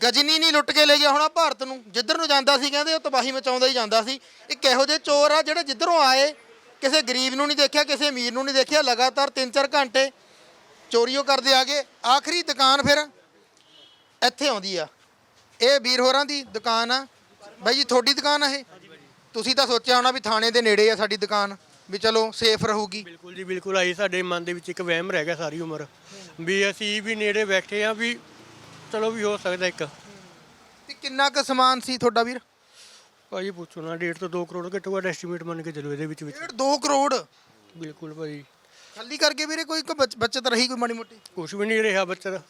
ਗਜਨੀ ਨਹੀਂ ਲੁੱਟ ਕੇ ਲੈ ਗਿਆ ਹੋਣਾ ਭਾਰਤ ਨੂੰ। ਜਿੱਧਰ ਨੂੰ ਜਾਂਦਾ ਸੀ, ਕਹਿੰਦੇ ਉਹ ਤਬਾਹੀ ਮਚਾਉਂਦਾ ਹੀ ਜਾਂਦਾ ਸੀ। ਇੱਕ ਇਹੋ ਜਿਹੇ ਚੋਰ ਆ ਜਿਹੜੇ ਜਿੱਧਰੋਂ ਆਏ, ਕਿਸੇ ਗਰੀਬ ਨੂੰ ਨਹੀਂ ਦੇਖਿਆ, ਕਿਸੇ ਅਮੀਰ ਨੂੰ ਨਹੀਂ ਦੇਖਿਆ, ਲਗਾਤਾਰ 3-4 ਘੰਟੇ ਚੋਰੀਓ ਕਰਦੇ ਆ ਗਏ। ਆਖਰੀ ਦੁਕਾਨ ਫਿਰ ਇੱਥੇ ਆਉਂਦੀ ਆ। ਇਹ ਵੀਰ ਹੋਰਾਂ ਦੀ ਦੁਕਾਨ ਆ। ਬਾਈ ਜੀ ਤੁਹਾਡੀ ਦੁਕਾਨ ਆ ਇਹ? ਤੁਸੀਂ ਤਾਂ ਸੋਚਿਆ ਹੋਣਾ ਵੀ ਥਾਣੇ ਦੇ ਨੇੜੇ ਆ ਸਾਡੀ ਦੁਕਾਨ ਵੀ ਚਲੋ ਸੇਫ ਰਹੂਗੀ। ਬਿਲਕੁਲ ਜੀ ਬਿਲਕੁਲ। ਆਈ ਸਾਡੇ ਮਨ ਦੇ ਵਿੱਚ ਇੱਕ ਵਹਿਮ ਰਹਿ ਗਿਆ ਸਾਰੀ ਉਮਰ ਵੀ ਅਸੀਂ ਵੀ ਨੇੜੇ ਬੈਠੇ ਆ ਵੀ ਚਲੋ ਵੀ ਹੋ ਸਕਦਾ ਇੱਕ। ਤੇ ਕਿੰਨਾ ਕੁ ਸਮਾਨ ਸੀ ਤੁਹਾਡਾ ਵੀਰ? ਭਾਜੀ ਪੁੱਛੋ ਨਾ ਡੇਢ ਤੋਂ 2 ਕਰੋੜ ਘੱਟੋ ਘੱਟ ਐਸਟੀਮੇਟ ਮੰਨ ਕੇ ਚੱਲੋ ਇਹਦੇ ਵਿੱਚ ਵਿੱਚ। 2 ਕਰੋੜ? ਬਿਲਕੁਲ ਭਾਜੀ। ਖਾਲੀ ਕਰਕੇ ਵੀਰੇ ਕੋਈ ਕੁ ਬਚ- ਬੱਚਤ ਰਹੀ ਕੋਈ ਮਾੜੀ ਮੋਟੀ? ਕੁਝ ਵੀ ਨਹੀਂ ਰਿਹਾ ਬੱਚਾ ਦਾ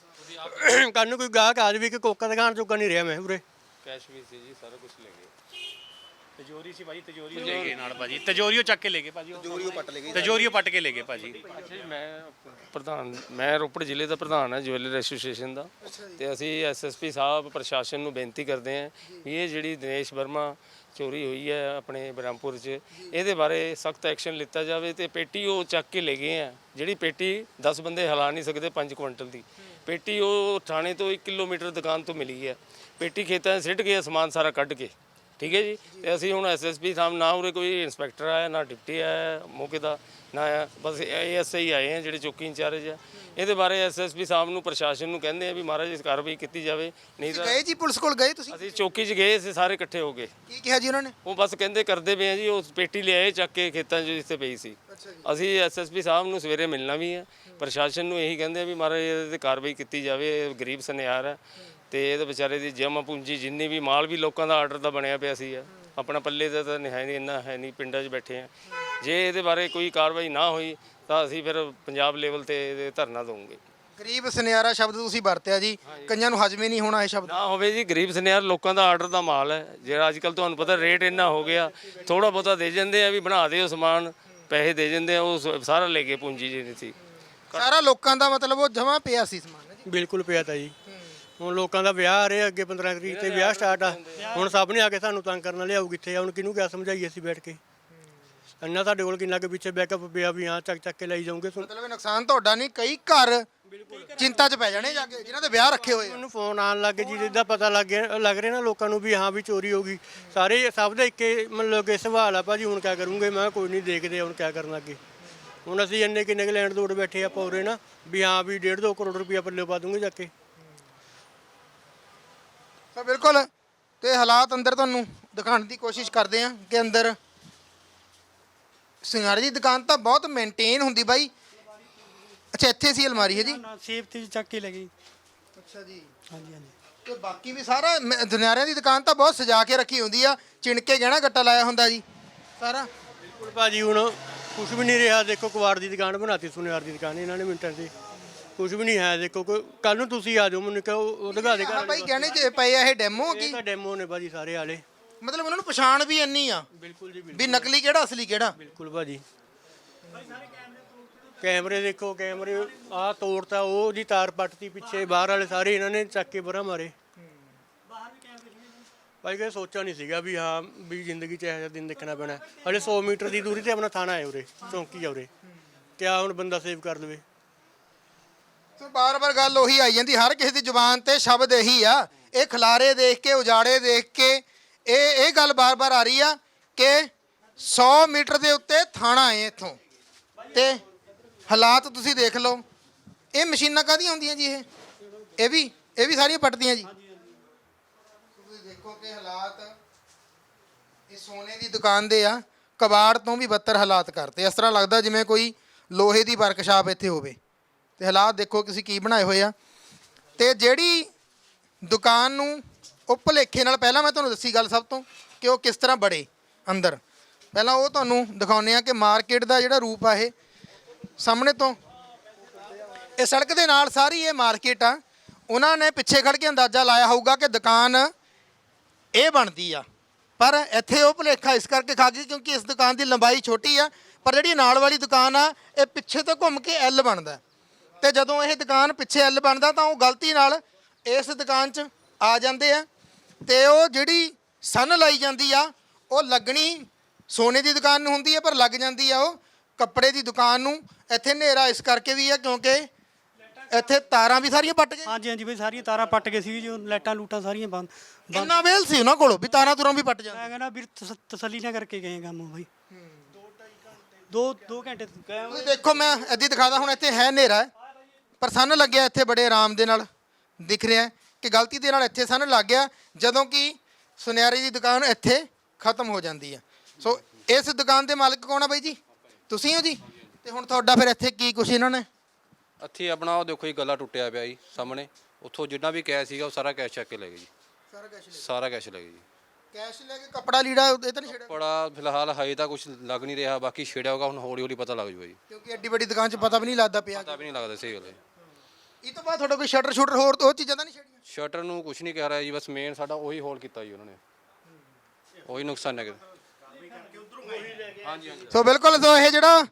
ਕੱਲ ਨੂੰ ਕੋਈ ਗਾਹਕ ਆ ਜਾਵੇ ਕਿ ਕੋਕਾ ਦੁਕਾਨ ਚੁੱਕਾ ਨਹੀਂ ਰਿਹਾ ਮੈਂ ਉਰੇ। ਕੈਸ਼ ਵੀ ਸੀ ਜੀ ਸਾਰਾ ਕੁਝ ਲੈ ਗਏ। ਤਜੋਰੀ ਸੀ ਭਾਜੀ ਤਜੋਰੀ ਲੈ ਗਏ ਨਾਲ। ਭਾਜੀ। ਤਜੋਰੀਓ ਚੱਕ ਕੇ ਲੈ ਗਏ ਭਾਜੀ। ਤਜੋਰੀਓ ਪੱਟ ਲੈ ਗਏ ਤਜੋਰੀਓ ਪੱਟ ਕੇ ਲੈ ਗਏ ਭਾਜੀ। ਅੱਛਾ ਜੀ ਮੈਂ ਪ੍ਰਧਾਨ ਮੈਂ ਰੋਪੜ ਜ਼ਿਲ੍ਹੇ ਦਾ ਪ੍ਰਧਾਨ ਹਾਂ ਜੁਐਲਰ ਐਸੋਸੀਏਸ਼ਨ ਦਾ। ਤੇ ਅਸੀਂ ਐਸਐਸਪੀ ਸਾਹਿਬ ਪ੍ਰਸ਼ਾਸਨ ਨੂੰ ਬੇਨਤੀ ਕਰਦੇ ਹਾਂ ਵੀ ਇਹ ਜਿਹੜੀ ਦਿਨੇਸ਼ ਵਰਮਾ ਚੋਰੀ ਹੋਈ ਹੈ ਆਪਣੇ ਬ੍ਰਹਮਪੁਰ 'ਚ ਇਹਦੇ ਬਾਰੇ ਸਖਤ ਐਕਸ਼ਨ ਲਿੱਤਾ ਜਾਵੇ ਤੇ ਪੇਟੀ ਉਹ ਚੱਕ ਕੇ ਲੈ ਗਏ ਆ ਜਿਹੜੀ ਪੇਟੀ 10 ਬੰਦੇ ਹਿਲਾ ਨਹੀਂ ਸਕਦੇ 5 ਕੁਇੰਟਲ ਦੀ। ਪੇਟੀ ਉਹ ਥਾਣੇ ਤੋਂ 1 ਕਿਲੋਮੀਟਰ ਦੁਕਾਨ ਤੋਂ ਮਿਲੀ ਹੈ। ਪੇਟੀ ਖੇਤਾਂ 'ਚ ਸਿੱਟ ਗਿਆ ਸਮਾਨ ਸਾਰਾ ਕੱਢ ਕੇ। ਠੀਕ ਹੈ ਜੀ? ਤੇ ਅਸੀਂ ਹੁਣ ਐਸਐਸਪੀ ਸਾਹਿਬ ਨਾ ਉਰੇ ਕੋਈ ਇਨਸਪੈਕਟਰ ਆਇਆ ਨਾ ਡਿਪਟੀ ਆਇਆ ਮੌਕੇ ਦਾ ਨਾ ਆਇਆ। ਬਸ ਏਐਸਆਈ ਆਏ ਆ ਜਿਹੜੇ ਚੌਕੀ ਇੰਚਾਰਜ ਆ। ਇਹਦੇ ਬਾਰੇ ਐਸਐਸਪੀ ਸਾਹਿਬ ਨੂੰ ਪ੍ਰਸ਼ਾਸਨ ਨੂੰ ਕਹਿੰਦੇ ਆ ਵੀ ਮਹਾਰਾਜ ਇਸ ਕਾਰਵਾਈ ਕੀਤੀ ਜਾਵੇ ਨਹੀਂ ਤਾਂ ਗਏ ਜੀ ਪੁਲਿਸ ਕੋਲ? ਗਏ ਤੁਸੀਂ? ਅਸੀਂ ਚੌਕੀ 'ਚ ਗਏ ਸੀ ਸਾਰੇ ਇਕੱਠੇ ਹੋ ਕੇ ਕੀ ਕਿਹਾ ਜੀ ਉਹਨਾਂ ਨੇ? ਉਹ ਬਸ ਕਹਿੰਦੇ ਕਰਦੇ ਪਏ ਆ ਜੀ ਉਹ ਪੇਟੀ ਲਿਆਏ ਚੱਕ ਕੇ ਖੇਤਾਂ 'ਚ ਜਿੱਥੇ ਪਈ ਸੀ। ਅਸੀਂ ਐਸਐਸਪੀ ਸਾਹਿਬ ਨੂੰ ਸਵੇਰੇ ਮਿਲਣਾ ਵੀ ਆ। ਪ੍ਰਸ਼ਾਸਨ ਨੂੰ ਇਹੀ ਕਹਿੰਦੇ ਆ ਵੀ ਮਹਾਰਾਜ ਇਹਦੇ ਤੇ ਕਾਰਵਾਈ ਕੀਤੀ ਜਾਵੇ ਇਹ ਗਰੀਬ ਸੁਨਿਆਰ ਹੈ ਤੇ ਇਹਦੇ ਵਿਚਾਰੇ ਦੀ ਜਮਾ ਪੂੰਜੀ ਜਿੰਨੀ ਵੀ ਮਾਲ ਵੀ ਲੋਕਾਂ ਦਾ ਆਰਡਰ ਦਾ ਬਣਿਆ ਪਿਆ ਸੀ ਆ। ਆਪਣਾ ਪੱਲੇ ਦਾ ਤਾਂ ਹੈ ਨਹੀਂ ਇੰਨਾ ਹੈ ਨਹੀਂ ਪਿੰਡਾਂ 'ਚ ਬੈਠੇ ਆ। ਜੇ ਇਹਦੇ ਬਾਰੇ ਕੋਈ ਕਾਰਵਾਈ ਨਾ ਹੋਈ ਤਾਂ ਅਸੀਂ ਫਿਰ ਪੰਜਾਬ ਲੈਵਲ ਤੇ ਇਹਦੇ ਧਰਨਾ ਦਵਾਂਗੇ ਗਰੀਬ ਸੁਨਿਆਰਾ ਸ਼ਬਦ ਤੁਸੀਂ ਵਰਤਿਆ ਜੀ। ਕਈਆਂ ਨੂੰ ਹਜਮੇ ਨਹੀਂ ਹੋਣਾ ਇਹ ਸ਼ਬਦ। ਨਾ ਹੋਵੇ ਜੀ ਗਰੀਬ ਸੁਨਿਆਰ ਲੋਕਾਂ ਦਾ ਆਰਡਰ ਦਾ ਮਾਲ ਹੈ। ਜਿਹੜਾ ਅੱਜ ਕੱਲ ਤੁਹਾਨੂੰ ਪਤਾ ਰੇਟ ਇੰਨਾ ਹੋ ਗਿਆ। ਥੋੜਾ ਬਹੁਤਾ ਦੇ ਜਾਂਦੇ ਆ ਵੀ ਬਣਾ ਦਿਓ ਸਮਾਨ। ਪੈਸੇ ਦੇ ਜਾਂਦੇ ਆ ਉਹ ਸ- ਸਾਰਾ ਲੈ ਕੇ ਪੂੰਜੀ ਜਿਹੜੀ ਸੀ। ਸਾਰਾ ਲੋਕਾਂ ਦਾ ਮਤਲਬ ਉਹ ਜਮਾ ਪਿਆ ਸੀ ਸਮਾਨ ਜੀ? ਬਿਲਕੁਲ ਪਿਆ ਤਾ ਜੀ। ਹੁਣ ਲੋਕਾਂ ਦਾ ਵਿਆਹ ਆ ਰਿਹਾ ਅੱਗੇ 15 ਤਰੀਕ ਤੇ ਵਿਆਹ ਸਟਾਰਟ ਆ। ਹੁਣ ਸਭ ਨੇ ਆ ਕੇ ਸਾਨੂੰ ਤੰਗ ਕਰਨ ਲਿਆਉ ਕਿੱਥੇ ਆ ਹੁਣ ਕਿਹਨੂੰ ਕਿਆ ਸਮਝਾਈਏ ਅਸੀਂ ਬੈਠ ਕੇ? ਅੰਨਾ ਸਾਡੇ ਕੋਲ ਕਿੰਨਾ ਕੁ ਪਿੱਛੇ ਬੈਕਅਪ ਪਿਆ ਵੀ ਹਾਂ ਚੱਕ ਚੱਕ ਕੇ ਲਈ ਜਾਓਗੇ ਮਤਲਬ ਇਹ ਨੁਕਸਾਨ ਤੁਹਾਡਾ ਨਹੀਂ ਕਈ ਘਰ ਚਿੰਤਾ 'ਚ ਪੈ ਜਾਣੇ ਜਾ ਕੇ ਜਿਨ੍ਹਾਂ ਦੇ ਵਿਆਹ ਰੱਖੇ ਹੋਏ ਆ। ਉਹਨੂੰ ਫੋਨ ਆਉਣ ਲੱਗ ਗਏ ਜੀ ਜਿੱਦਾਂ ਪਤਾ ਲੱਗ ਗਿਆ ਲੱਗ ਰਿਹਾ ਨਾ ਲੋਕਾਂ ਨੂੰ ਵੀ ਹਾਂ ਵੀ ਚੋਰੀ ਹੋ ਗਈ। ਸਾਰੇ ਸਭ ਦੇ ਇੱਕੇ ਮਤਲਬ ਕਿ ਸਵਾਲ ਆ ਭਾਜੀ ਹੁਣ ਕਿਆ ਕਰੂੰਗੇ? ਮੈਂ ਕਿਹਾ ਕੋਈ ਨਹੀਂ ਦੇਖਦੇ ਹੁਣ ਕਿਆ ਕਰਨ ਲੱਗੇ। ਹੁਣ ਅਸੀਂ ਇੰਨੇ ਕਿੰਨੇ ਕੁ ਲੈਂਡ ਦੌੜ ਬੈਠੇ ਆ ਪੌਰੇ ਨਾ ਵੀ ਹਾਂ ਵੀ 1.5 2 ਕਰੋੜ ਰੁਪਇਆ ਪੱਲੇ ਪਾ ਦੂੰਗੇ ਜਾ ਕੇ। ਤਾਂ ਬਿਲਕੁਲ ਤੇ ਹਾਲਾਤ ਅੰਦਰ ਤੁਹਾਨੂੰ ਦਿਖਾਉਣ ਦੀ ਕੋਸ਼ਿਸ਼ ਕਰਦੇ ਆ ਕਿ ਅੰਦਰ ਸਿੰਗਾਰ ਦੀ ਦੁਕਾਨ ਤਾਂ ਬਹੁਤ ਮੇਨਟੇਨ ਹੁੰਦੀ ਬਾਈ। ਅੱਛਾ ਇੱਥੇ ਸੀ ਅਲਮਾਰੀ ਹੈ ਜੀ? ਸੇਫਟੀ ਚੱਕ ਕੇ ਲੈ ਗਈ। ਅੱਛਾ ਜੀ। ਹਾਂਜੀ ਹਾਂਜੀ। ਤੇ ਬਾਕੀ ਵੀ ਸਾਰਾ ਮ- ਦੁਨਿਆਰਿਆਂ ਦੀ ਦੁਕਾਨ ਤਾਂ ਬਹੁਤ ਸਜਾ ਕੇ ਰੱਖੀ ਹੁੰਦੀ ਆ। ਚਿਣਕੇ ਗਹਿਣਾ ਗੱਟਾ ਲਾਇਆ ਹੁੰਦਾ ਜੀ। ਸਾਰਾ। ਬਿਲਕੁਲ ਭਾਜੀ ਹੁਣ ਕੁਝ ਵੀ ਨਹੀਂ ਰਿਹਾ। ਦੇਖੋ ਕੁਵਾੜ ਦੀ ਦੁਕਾਨ ਬਣਾਤੀ ਸੁਨਿਆਰ ਦੀ ਦੁਕਾਨ ਇਹਨਾਂ ਨੇ ਮਿੰਟਾਂ 'ਚ। ਕੁਝ ਵੀ ਨਹੀਂ ਹੈ ਦੇਖੋ ਕੱਲ ਨੂੰ ਤੁਸੀਂ ਆ ਜਾਓ ਮੈਨੂੰ ਕਹੋ ਉਹ ਦਿਖਾ ਦੇ ਘਰ ਬਾਈ ਗਹਿਣੇ ਚ ਪਏ ਆ ਇਹ ਡੈਮੋ ਇਹ ਕੀ? ਤਾਂ ਡੈਮੋ ਨੇ ਭਾਜੀ ਸਾਰੇ ਆਲੇ ਮਤਲਬ ਉਹਨਾਂ ਨੂੰ ਪਛਾਣ ਵੀ ਇੰਨੀ ਆ ਬਿਲਕੁਲ ਜੀ ਬਿਲਕੁਲ। ਵੀ ਨਕਲੀ ਕਿਹੜਾ ਅਸਲੀ ਕਿਹੜਾ? ਬਿਲਕੁਲ ਭਾਜੀ। ਕੈਮਰੇ ਦੇਖੋ ਕੈਮਰੇ ਆ ਤੋੜਤਾ ਉਹ ਜੀ ਤਾਰ ਪੱਟਤੀ ਪਿੱਛੇ ਬਾਹਰ ਵਾਲੇ ਸਾਰੇ ਇਹਨਾਂ ਨੇ ਚੱਕ ਕੇ ਬਰਾ ਮਾਰੇ। ਭਾਈ ਕਿ ਸੋਚਿਆ ਨਹੀਂ ਸੀਗਾ ਵੀ ਹਾਂ ਵੀ ਜ਼ਿੰਦਗੀ 'ਚ ਇਹੋ ਜਿਹਾ ਦਿਨ ਦੇਖਣਾ ਪੈਣਾ। ਹਲੇ 100 ਮੀਟਰ ਦੀ ਦੂਰੀ ਤੇ ਆਪਣਾ ਥਾਣਾ ਹੈ ਉਰੇ ਚੌਂਕੀ ਆ ਉਰੇ। ਕਿਆ ਹੁਣ ਬੰਦਾ ਸੇਵ ਕਰ ਲਵੇ। ਸੋ ਬਾਰ-ਬਾਰ ਗੱਲ ਉਹੀ ਆਈ ਜਾਂਦੀ ਹਰ ਕਿਸੇ ਦੀ ਜ਼ੁਬਾਨ ਤੇ ਸ਼ਬਦ ਇਹੀ ਆ। ਇਹ ਖਲਾਰੇ ਦੇਖ ਕੇ ਉਜਾੜੇ ਦੇਖ ਕੇ ਇਹ ਇਹ ਗੱਲ ਬਾਰ-ਬਾਰ ਆ ਰਹੀ ਆ ਕਿ 100 ਮੀਟਰ ਦੇ ਉੱਤੇ ਥਾਣਾ ਹੈ ਇੱਥੋਂ। ਤੇ ਹਾਲਾਤ ਤੁਸੀਂ ਦੇਖ ਲਓ। ਇਹ ਮਸ਼ੀਨਾਂ ਕਾਹਦੀਆਂ ਹੁੰਦੀਆਂ ਜੀ ਇਹ? ਇਹ ਵੀ ਇਹ ਵੀ ਸਾਰੀਆਂ ਪੱਟਦੀਆਂ ਜੀ। ਤੁਸੀਂ ਦੇਖੋ ਕਿ ਹਾਲਾਤ ਇਹ ਸੋਨੇ ਦੀ ਦੁਕਾਨ ਦੇ ਆ, ਕਬਾੜ ਤੋਂ ਵੀ ਬੱਤਰ ਹਾਲਾਤ ਕਰਤੇ। ਇਸ ਤਰ੍ਹਾਂ ਲੱਗਦਾ ਜਿਵੇਂ ਕੋਈ ਲੋਹੇ ਦੀ ਵਰਕਸ਼ਾਪ ਇੱਥੇ ਹੋਵੇ। ਤੇ ਹਾਲਾਤ ਦੇਖੋ ਤੁਸੀਂ ਕੀ ਬਣਾਏ ਹੋਏ ਆ। ਤੇ ਜਿਹੜੀ ਦੁਕਾਨ ਨੂੰ ਉਹ ਭੁਲੇਖੇ ਨਾਲ ਪਹਿਲਾਂ ਮੈਂ ਤੁਹਾਨੂੰ ਦੱਸੀ ਗੱਲ ਸਭ ਤੋਂ ਕਿ ਉਹ ਕਿਸ ਤਰ੍ਹਾਂ ਬੜੇ ਅੰਦਰ। ਪਹਿਲਾਂ ਉਹ ਤੁਹਾਨੂੰ ਦਿਖਾਉਂਦੇ ਆ ਕਿ ਮਾਰਕੀਟ ਦਾ ਜਿਹੜਾ ਰੂਪ ਆ ਇਹ ਸਾਹਮਣੇ ਤੋਂ। ਇਹ ਸੜਕ ਦੇ ਨਾਲ ਸਾਰੀ ਇਹ ਮਾਰਕੀਟ ਆ। ਉਹਨਾਂ ਨੇ ਪਿੱਛੇ ਖੜ ਕੇ ਅੰਦਾਜ਼ਾ ਲਾਇਆ ਹੋਊਗਾ ਕਿ ਦੁਕਾਨ ਇਹ ਬਣਦੀ ਆ। ਪਰ ਇੱਥੇ ਉਹ ਭੁਲੇਖਾ ਇਸ ਕਰਕੇ ਖਾ ਗਈ ਕਿਉਂਕਿ ਇਸ ਦੁਕਾਨ ਦੀ ਲੰਬਾਈ ਛੋਟੀ ਆ। ਪਰ ਜਿਹੜੀ ਨਾਲ ਵਾਲੀ ਦੁਕਾਨ ਆ, ਇਹ ਪਿੱਛੇ ਤੋਂ ਘੁੰਮ ਕੇ ਐਲ ਬਣਦਾ। ਤੇ ਜਦੋਂ ਇਹ ਦੁਕਾਨ ਪਿੱਛੇ ਐਲ ਬਣਦਾ ਤਾਂ ਉਹ ਗਲਤੀ ਨਾਲ ਇਸ ਦੁਕਾਨ 'ਚ ਆ ਜਾਂਦੇ ਆ। ਤੇ ਉਹ ਜਿਹੜੀ ਸਨ ਲਾਈ ਜਾਂਦੀ ਆ ਉਹ ਲੱਗਣੀ ਸੋਨੇ ਦੀ ਦੁਕਾਨ ਨੂੰ ਹੁੰਦੀ ਹੈ ਪਰ ਲੱਗ ਜਾਂਦੀ ਆ ਉਹ ਕੱਪੜੇ ਦੀ ਦੁਕਾਨ ਨੂੰ। ਇੱਥੇ ਹਨੇਰਾ ਇਸ ਕਰਕੇ ਵੀ ਆ ਕਿਉਂਕਿ ਇੱਥੇ ਤਾਰਾਂ ਵੀ ਸਾਰੀਆਂ ਪੱਟ ਗਏ ਹਾਂਜੀ ਹਾਂਜੀ ਬਈ ਸਾਰੀਆਂ ਤਾਰਾਂ ਪੱਟ ਗਏ ਸੀ ਜੋ ਲਾਈਟਾਂ ਲੂਟਾਂ ਸਾਰੀਆਂ ਬੰਦ ਬੰਦ ਕਿੰਨਾ ਵੇਲ ਸੀ ਉਹਨਾਂ ਕੋਲ ਵੀ ਤਾਰਾਂ ਤੁਰਾਂ ਵੀ ਪੱਟ ਜਾਂਦੀਆਂ। ਮੈਂ ਕਹਿੰਦਾ ਵੀਰ ਤਸ- ਤਸੱਲੀ ਨਾ ਕਰਕੇ ਗਏ ਕੰਮ ਬਾਈ। ਦੋ ਦੋ ਘੰਟੇ ਗਏ ਤੁਸੀਂ ਦੇਖੋ ਮੈਂ ਇੱਦੀ ਦਿਖਾਦਾ ਹੁਣ ਇੱਥੇ ਹੈ ਹਨੇਰਾ ਹੈ, ਪਰ ਸਨ ਲੱਗਿਆ ਇੱਥੇ ਬੜੇ ਆਰਾਮ ਦੇ ਨਾਲ ਦਿਖ ਰਿਹਾ। ਹੈ ਕਿ ਗਲਤੀ ਦੇ ਨਾਲ ਇੱਥੇ ਸਨ ਲੱਗ ਗਿਆ ਜਦੋਂ ਕਿ ਸੁਨਿਆਰੇ ਦੀ ਦੁਕਾਨ ਇੱਥੇ ਖਤਮ ਹੋ ਜਾਂਦੀ ਹੈ ਸੋ ਇਸ ਦੁਕਾਨ ਦੇ ਮਾਲਕ ਕੌਣ ਆ ਬਾਈ ਜੀ? ਤੁਸੀਂ ਹੋ ਜੀ? ਤੇ ਹੁਣ ਤੁਹਾਡਾ ਫਿਰ ਇੱਥੇ ਕੀ ਕੁਛ ਇਹਨਾਂ ਨੇ? ਇੱਥੇ ਆਪਣਾ ਉਹ ਦੇਖੋ ਜੀ ਗੱਲਾ ਟੁੱਟਿਆ ਪਿਆ ਜੀ ਸਾਹਮਣੇ। ਉੱਥੋਂ ਜਿੰਨਾ ਵੀ ਕੈਸ਼ ਸੀਗਾ ਉਹ ਸਾਰਾ ਕੈਸ਼ ਚੱਕ ਕੇ ਲੈ ਗਏ ਜੀ। ਸਾਰਾ ਕੈਸ਼ ਸਾਰਾ ਕੈਸ਼ ਲੈ ਗਏ ਜੀ। ਕੈਸ਼ ਲੈ ਕੇ ਕੱਪੜਾ ਲੀੜਾ ਇਹ ਤਾਂ ਨਹੀਂ ਛੇੜਿਆ? ਬੜਾ ਫਿਲਹਾਲ ਹਜੇ ਤਾਂ ਕੁਝ ਲੱਗ ਨਹੀਂ ਰਿਹਾ ਬਾਕੀ ਛੇੜਿਆ ਹੋਗਾ ਹੁਣ ਹੌਲੀ ਹੌਲੀ ਪਤਾ ਲੱਗ ਜੂਗਾ ਜੀ। ਕਿਉਂਕਿ ਐਡੀ ਵੱਡੀ ਦੁਕਾਨ 'ਚ ਪਤਾ ਵੀ ਨਹੀਂ ਲੱਗਦਾ ਪਿਆ ਪਤਾ ਵੀ ਨਹੀਂ ਲੱਗਦਾ ਸਹੀ ਗੱਲ ਹੈ ਇਹ ਤੋਂ ਬਾਅਦ ਤੁਹਾਡਾ ਕੋਈ ਸ਼ਟਰ ਸ਼ੂਟਰ ਹੋਰ ਉਹ ਚੀਜ਼ਾਂ ਤਾਂ ਨਹੀਂ ਛੇੜੀਆਂ? ਸ਼ਟਰ ਨੂੰ ਕੁਝ ਨਹੀਂ ਕਹਿ ਰਿਹਾ ਜੀ, ਬਸ ਮੇਨ ਸਾਡਾ ਉਹੀ ਹੋਲ ਕੀਤਾ ਜੀ ਉਹਨਾਂ ਨੇ। ਉਹੀ ਨੁਕਸਾਨ ਹੈ ਹਾਂਜੀ ਹਾਂਜੀ। ਸੋ ਬਿਲਕੁਲ, ਸੋ ਇਹ ਜਿਹੜਾ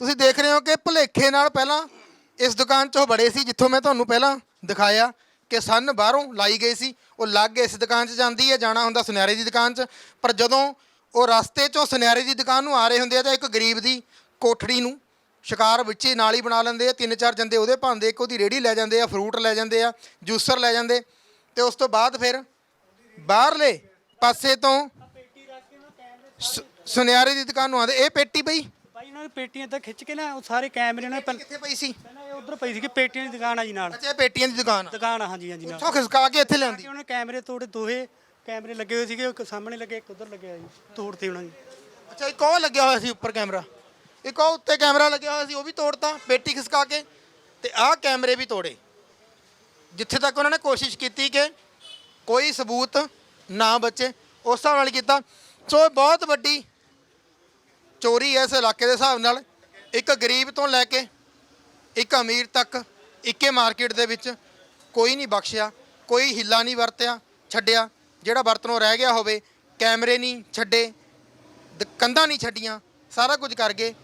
ਤੁਸੀਂ ਦੇਖ ਰਹੇ ਹੋ ਕਿ ਭੁਲੇਖੇ ਨਾਲ ਪਹਿਲਾਂ ਇਸ ਦੁਕਾਨ 'ਚੋਂ ਬੜੇ ਸੀ, ਜਿੱਥੋਂ ਮੈਂ ਤੁਹਾਨੂੰ ਪਹਿਲਾਂ ਦਿਖਾਇਆ ਕਿ ਸਨ ਬਾਹਰੋਂ ਲਾਈ ਗਈ ਸੀ। ਉਹ ਲੱਗ ਇਸ ਦੁਕਾਨ 'ਚ ਜਾਂਦੀ ਹੈ, ਜਾਣਾ ਹੁੰਦਾ ਸੁਨਿਆਰੇ ਦੀ ਦੁਕਾਨ 'ਚ। ਪਰ ਜਦੋਂ ਉਹ ਰਸਤੇ 'ਚੋਂ ਸੁਨਿਆਰੇ ਦੀ ਦੁਕਾਨ ਨੂੰ ਆ ਰਹੇ ਹੁੰਦੇ ਆ, ਤਾਂ ਇੱਕ ਗਰੀਬ ਦੀ ਕੋਠੜੀ ਨੂੰ ਸ਼ਿਕਾਰ ਵਿੱਚ ਹੀ ਨਾਲ ਹੀ ਬਣਾ ਲੈਂਦੇ ਆ ਤਿੰਨ ਚਾਰ ਜੰਦੇ ਉਹਦੇ ਭਾਂਦੇ ਇੱਕ ਉਹਦੀ ਰੇੜੀ ਲੈ ਜਾਂਦੇ ਆ ਫਰੂਟ ਲੈ ਜਾਂਦੇ ਆ ਜੂਸਰ ਲੈ ਜਾਂਦੇ। ਤੇ ਉਸ ਤੋਂ ਬਾਅਦ ਫਿਰ ਬਾਹਰਲੇ ਪਾਸੇ ਤੋਂ ਸੁਨਿਆਰੇ ਦੀ ਦੁਕਾਨ ਨੂੰ ਆਉਂਦੇ। ਇਹ ਪੇਟੀ ਬਈ ਬਾਈ ਉਹਨਾਂ ਨੇ ਪੇਟੀਆਂ ਤਾਂ ਖਿੱਚ ਕੇ ਨਾ ਉਹ ਸਾਰੇ ਕੈਮਰੇ ਨਾਲ ਪਹਿਲਾਂ ਕਿੱਥੇ ਪਈ ਸੀ? ਪਹਿਲਾਂ ਇਹ ਉਧਰ ਪਈ ਸੀ ਕਿ ਪੇਟੀਆਂ ਦੀ ਦੁਕਾਨ ਆ ਜੀ ਨਾਲ। ਅੱਛਾ ਇਹ ਪੇਟੀਆਂ ਦੀ ਦੁਕਾਨ ਆ। ਦੁਕਾਨ ਆ ਹਾਂਜੀ ਹਾਂਜੀ ਨਾਲ। ਉੱਥੋਂ ਖਿਸਕਾ ਕੇ ਇੱਥੇ ਲਿਆਂਦੀ। ਉਹਨੇ ਕੈਮਰੇ ਤੋੜੇ ਦੋਹੇ ਕੈਮਰੇ ਲੱਗੇ ਹੋਏ ਸੀਗੇ ਇੱਕ ਸਾਹਮਣੇ ਲੱਗੇ ਇੱਕ ਉਧਰ ਲੱਗਿਆ ਜੀ ਤੋੜਤੇ ਉਹਨਾਂ ਨੇ। ਅੱਛਾ ਇੱਕ ਉਹ ਲੱਗਿਆ ਹੋਇਆ ਸੀ ਉੱਪਰ ਕੈਮਰਾ। ਇੱਕ ਉਹ ਉੱਤੇ ਕੈਮਰਾ ਲੱਗਿਆ ਹੋਇਆ ਸੀ, ਉਹ ਵੀ ਤੋੜਤਾ, ਪੇਟੀ ਖਿਸਕਾ ਕੇ ਤੇ ਆਹ ਕੈਮਰੇ ਵੀ ਤੋੜੇ। ਜਿੱਥੇ ਤੱਕ ਉਹਨਾਂ ਨੇ ਕੋਸ਼ਿਸ਼ ਕੀਤੀ ਕਿ ਕੋਈ ਸਬੂਤ ਨਾ ਬਚੇ, ਉਸ ਹਿਸਾਬ ਨਾਲ ਕੀਤਾ। ਸੋ ਇਹ ਬਹੁਤ ਵੱਡੀ ਚੋਰੀ ਹੈ ਇਸ ਇਲਾਕੇ ਦੇ ਹਿਸਾਬ ਨਾਲ। ਇੱਕ ਗਰੀਬ ਤੋਂ ਲੈ ਕੇ ਇੱਕ ਅਮੀਰ ਤੱਕ ਇੱਕੇ ਮਾਰਕੀਟ ਦੇ ਵਿੱਚ ਕੋਈ ਨਹੀਂ ਬਖਸ਼ਿਆ, ਕੋਈ ਹਿੱਲਾ ਨਹੀਂ ਵਰਤਿਆ, ਛੱਡਿਆ। ਜਿਹੜਾ ਵਰਤਨੋਂ ਰਹਿ ਗਿਆ ਹੋਵੇ, ਕੈਮਰੇ ਨਹੀਂ ਛੱਡੇ ਕੰਧਾਂ ਨਹੀਂ ਛੱਡੀਆਂ, ਸਾਰਾ ਕੁਝ ਕਰ ਗਏ।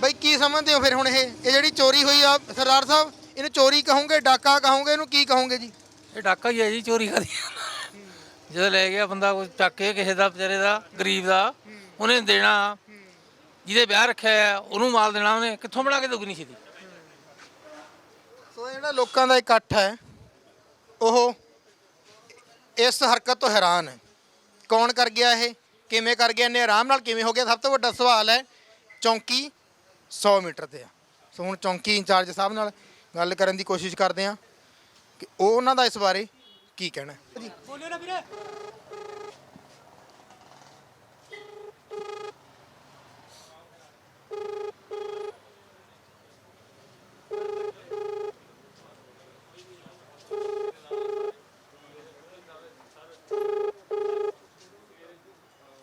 ਬਈ ਕੀ ਸਮਝਦੇ ਹੋ ਫਿਰ ਹੁਣ ਇਹ? ਇਹ ਜਿਹੜੀ ਚੋਰੀ ਹੋਈ ਆ ਸਰਦਾਰ ਸਾਹਿਬ ਇਹਨੂੰ ਚੋਰੀ ਕਹੋਗੇ ਡਾਕਾ ਕਹੋਗੇ ਇਹਨੂੰ ਕੀ ਕਹੋਗੇ ਜੀ? ਇਹ ਡਾਕਾ ਹੀ ਹੈ ਜੀ ਚੋਰੀ ਕਰਦੀ ਜਦੋਂ ਲੈ ਗਿਆ ਬੰਦਾ ਕੋਈ ਚੱਕ ਕੇ ਕਿਸੇ ਦਾ ਵਿਚਾਰੇ ਦਾ ਗਰੀਬ ਦਾ ਉਹਨੇ ਦੇਣਾ। ਜਿਹਦੇ ਵਿਆਹ ਰੱਖਿਆ ਹੈ ਉਹਨੂੰ ਮਾਲ ਦੇਣਾ ਉਹਨੇ। ਕਿੱਥੋਂ ਬਣਾ ਕੇ ਦਊਗੀ ਛੇਤੀ ਸੋ ਇਹ ਜਿਹੜਾ ਲੋਕਾਂ ਦਾ ਇਕੱਠ ਹੈ ਉਹ ਇਸ ਹਰਕਤ ਤੋਂ ਹੈਰਾਨ ਹੈ। ਕੌਣ ਕਰ ਗਿਆ ਇਹ? ਕਿਵੇਂ ਕਰ ਗਿਆ? ਇਹਨੇ ਆਰਾਮ ਨਾਲ ਕਿਵੇਂ ਹੋ ਗਿਆ? ਸਭ ਤੋਂ ਵੱਡਾ ਸਵਾਲ ਹੈ ਚੌਂਕੀ 100 ਮੀਟਰ ਤੇ ਆ। ਸੋ ਹੁਣ ਚੌਂਕੀ ਇੰਚਾਰਜ ਸਾਹਿਬ ਨਾਲ ਗੱਲ ਕਰਨ ਦੀ ਕੋਸ਼ਿਸ਼ ਕਰਦੇ ਆ ਕਿ ਉਹ ਉਹਨਾਂ ਦਾ ਇਸ ਬਾਰੇ ਕੀ ਕਹਿਣਾ ਹੈ। ਜੀ ਬੋਲਿਓ ਨਾ ਵੀਰੇ।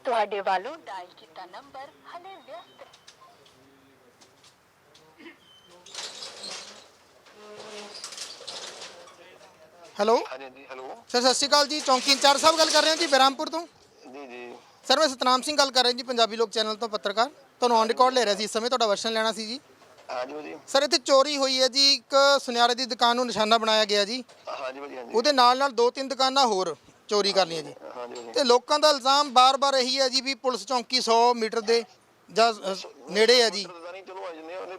ਤੁਹਾਡੇ ਵੱਲੋਂ ਡਾਇਲ ਕੀਤਾ ਨੰਬਰ ਹਲੇ ਵਿਅਸਤ ਹੈਲੋ ਹਾਂਜੀ ਹਾਂਜੀ ਹੈਲੋ ਸਰ ਸਤਿ ਸ਼੍ਰੀ ਅਕਾਲ ਜੀ ਚੌਂਕੀ ਇੰਚਾਰਜ ਸਾਹਿਬ ਗੱਲ ਕਰ ਰਹੇ ਹਾਂ ਜੀ ਬਹਿਰਾਮਪੁਰ ਤੋਂ? ਜੀ ਜੀ। ਸਰ ਮੈਂ ਸਤਨਾਮ ਸਿੰਘ ਗੱਲ ਕਰ ਰਿਹਾ ਜੀ ਪੰਜਾਬੀ ਲੋਕ ਚੈਨਲ ਤੋਂ ਪੱਤਰਕਾਰ। ਤੁਹਾਨੂੰ ਔਨ ਰਿਕਾਰਡ ਲੈ ਰਿਹਾ ਸੀ ਇਸ ਸਮੇਂ ਤੁਹਾਡਾ ਵਰਸ਼ਨ ਲੈਣਾ ਸੀ ਜੀ। ਹਾਂਜੀ ਭਾਜੀ ਸਰ ਇੱਥੇ ਚੋਰੀ ਹੋਈ ਹੈ ਜੀ ਇੱਕ ਸੁਨਿਆਰੇ ਦੀ ਦੁਕਾਨ ਨੂੰ ਨਿਸ਼ਾਨਾ ਬਣਾਇਆ ਗਿਆ ਜੀ। ਹਾਂਜੀ ਭਾਜੀ ਹਾਂਜੀ। ਉਹਦੇ ਨਾਲ ਨਾਲ ਦੋ ਤਿੰਨ ਦੁਕਾਨਾਂ ਹੋਰ ਚੋਰੀ ਕਰ ਲਈਆਂ ਜੀ। ਹਾਂਜੀ ਭਾਜੀ ਤੇ ਲੋਕਾਂ ਦਾ ਇਲਜ਼ਾਮ ਬਾਰ-ਬਾਰ ਇਹੀ ਹੈ ਜੀ ਵੀ ਪੁਲਿਸ ਚੌਂਕੀ 100 ਮੀਟਰ ਦੇ ਜਾਂ ਅ, ਨੇੜੇ ਹੈ ਜੀ। ਚਲੋ ਆ ਜਨੇ ਉਹਨੇ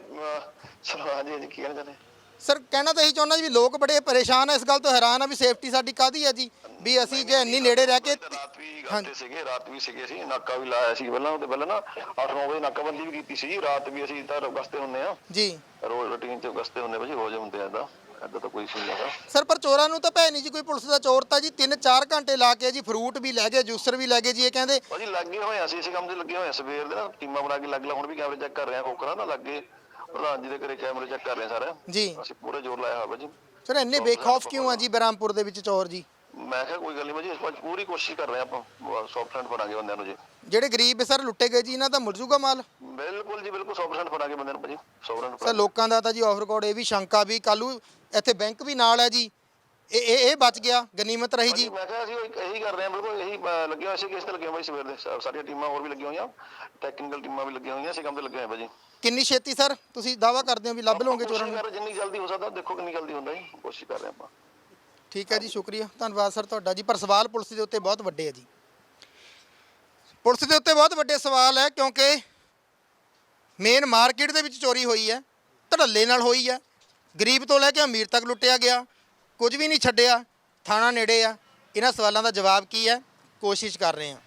ਹਾਂਜੀ ਹਾਂਜੀ ਕੀ ਕਹਿਣਾ ਚਾਹੁੰਦੇ? ਸਰ ਕਹਿਣਾ ਤਾਂ ਇਹੀ ਚਾਹੁੰਦਾ ਜੀ ਵੀ ਲੋਕ ਬੜੇ ਪਰੇਸ਼ਾਨ ਆ ਇਸ ਗੱਲ ਤੋਂ ਹੈਰਾਨ ਆ ਵੀ ਸੇਫਟੀ ਸਾਡੀ ਕਾਦੀ ਹੈ ਜੀ? ਵੀ ਅਸੀਂ ਜੇ ਇੰਨੀ ਨੇੜੇ ਰਹਿ ਕੇ ਰਾਤ ਵੀ ਗਸਤੇ ਸੀਗੇ ਰਾਤ ਵੀ ਸੀਗੇ ਅਸੀਂ ਨਾਕਾ ਵੀ ਲਾਇਆ ਸੀ ਪਹਿਲਾਂ ਉਹਦੇ ਪਹਿਲਾਂ ਨਾ 8-9 ਵਜੇ ਨਾਕਾਬੰਦੀ ਵੀ ਕੀਤੀ ਸੀ ਰਾਤ ਵੀ ਅਸੀਂ ਤਾਂ ਗਸਤੇ ਹੁੰਨੇ ਆ ਜੀ। ਰੋਜ਼ ਰੂਟੀਨ ਚ ਗਸਤੇ ਹੁੰਨੇ ਭਾਜੀ ਰੋਜ਼ ਹੁੰਦੇ ਆ ਏਦਾਂ ਏਦਾਂ ਤਾਂ ਕੋਈ ਸੀ ਹੈਗਾ। ਸਰ ਪਰ ਚੋਰਾਂ ਨੂੰ ਤਾਂ ਭੈ ਨਹੀਂ ਜੀ ਕੋਈ ਪੁਲਿਸ ਦਾ ਚੋਰ ਤਾਂ ਜੀ 3-4 ਘੰਟੇ ਲਾ ਕੇ ਜੀ ਫਰੂਟ ਵੀ ਲੈ ਗਏ ਜੂਸਰ ਵੀ ਲੈ ਗਏ ਜੀ ਇਹ ਕਹਿੰਦੇ ਭਾਜੀ ਲੱਗੇ ਹੋਏ ਆ ਅਸੀਂ ਇਸੇ ਕੰਮ ਤੇ ਲੱਗੇ ਹੋਏ ਆ ਸਵੇਰ ਦੇ ਨਾ ਟੀਮਾਂ ਬਣਾ ਕੇ ਲੱਗ ਲਾ ਹੁਣ ਵੀ ਕੈਮਰੇ ਚੈੱਕ ਕਰ ਰਹੇ ਆ ਕੋਕਰਾਂ ਨਾ ਲੱਗੇ। ਪ੍ਰਧਾਨ ਜੀ ਦੇ ਘਰੇ ਕੈਮਰੇ ਚੈੱਕ ਕਰ ਰਹੇ ਸਾਰੇ। ਜੀ। ਅਸੀਂ ਪੂਰੇ ਜ਼ੋਰ ਲਾਇਆ ਹੋਇਆ ਭਾਜੀ ਸਰ ਇੰਨੇ ਬੇਖੌਫ ਕਿਉਂ ਆ ਜੀ ਬਹਿਰਾਮਪੁਰ ਦੇ ਵਿੱਚ ਚੋਰ ਜੀ? ਮੈਂ ਕਿਹਾ ਕੋਈ ਗੱਲ ਨਹੀਂ ਭਾਜੀ ਇਸ ਵਾਰ ਪੂਰੀ ਕੋਸ਼ਿਸ਼ ਕਰ ਰਹੇ ਆਪਾਂ। ਸੌਫਟ ਹੈਂਡ ਫੜਾਂਗੇ ਬੰਦਿਆਂ ਨੂੰ ਜੀ। ਜਿਹੜੇ ਗਰੀਬ ਸਰ ਲੁੱਟੇ ਗਏ ਜੀ ਇਹਨਾਂ ਦਾ ਮੁੜ ਜੂਗਾ ਮਾਲ? ਬਿਲਕੁਲ ਜੀ ਬਿਲਕੁਲ 100% ਫੜਾਂਗੇ ਬੰਦਿਆਂ ਨੂੰ ਭਾਜੀ 100% ਸਰ ਲੋਕਾਂ ਦਾ ਤਾਂ ਜੀ ਆਫ ਰਿਕਾਰਡ ਇਹ ਵੀ ਸ਼ੰਕਾ ਵੀ ਕੱਲੂ ਇੱਥੇ ਬੈਂਕ ਵੀ ਨਾਲ ਹੈ ਜੀ। ਇਹ ਇਹ ਇਹ ਬਚ ਗਿਆ ਗਨੀਮਤ ਰਹੀ ਜੀ। ਮੈਂ ਕਿਹਾ ਅਸੀਂ ਇਹੀ ਕਰ ਰਹੇ ਹਾਂ ਬਿਲਕੁਲ ਇਹੀ ਅਹ, ਲੱਗੇ ਹੋਏ ਸੀ ਕਿਸ ਤੇ ਲੱਗੇ ਹੋਏ ਭਾਈ ਸਵੇਰ ਦੇ ਸਾ- ਸਾਰੀਆਂ ਟੀਮਾਂ ਹੋਰ ਵੀ ਲੱਗੀਆਂ ਹੋਈਆਂ ਟੈਕਨੀਕਲ ਟੀਮਾਂ ਵੀ ਲੱਗੀਆਂ ਹੋਈਆਂ ਅਸੀਂ ਕੰਮ ਤੇ ਲੱਗੇ ਹੋਏ ਭਾਜੀ ਕਿੰਨੀ ਛੇਤੀ ਸਰ? ਤੁਸੀਂ ਦਾਵਾ ਕਰਦੇ ਹੋ ਵੀ ਲੱਭ ਲਓਗੇ ਚੋਰਾਂ ਨੂੰ? ਜਿੰਨੀ ਜਲਦੀ ਹੋ ਸਕਦਾ ਦੇਖੋ ਕਿੰਨੀ ਜਲਦੀ ਹੁੰਦਾ ਜੀ ਕੋਸ਼ਿਸ਼ ਕਰ ਰਹੇ ਆਪਾਂ। ਠੀਕ ਹੈ ਜੀ ਸ਼ੁਕਰੀਆ। ਧੰਨਵਾਦ ਸਰ ਤੁਹਾਡਾ ਜੀ ਪਰ ਸਵਾਲ ਪੁਲਿਸ ਦੇ ਉੱਤੇ ਬਹੁਤ ਵੱਡੇ ਆ ਜੀ। ਪੁਲਿਸ ਦੇ ਉੱਤੇ ਬਹੁਤ ਵੱਡੇ ਸਵਾਲ ਹੈ ਕਿਉਂਕਿ ਮੇਨ ਮਾਰਕੀਟ ਦੇ ਵਿੱਚ ਚੋਰੀ ਹੋਈ ਹੈ ਧੜੱਲੇ ਨਾਲ ਹੋਈ ਹੈ। ਗਰੀਬ ਤੋਂ ਲੈ ਕੇ ਅਮੀਰ ਤੱਕ ਲੁੱਟਿਆ ਗਿਆ ਕੁਝ ਵੀ ਨਹੀਂ ਛੱਡਿਆ ਥਾਣਾ ਨੇੜੇ ਆ। ਇਹਨਾਂ ਸਵਾਲਾਂ ਦਾ ਜਵਾਬ ਕੀ ਹੈ? ਕੋਸ਼ਿਸ਼ ਕਰ ਰਹੇ ਹਾਂ।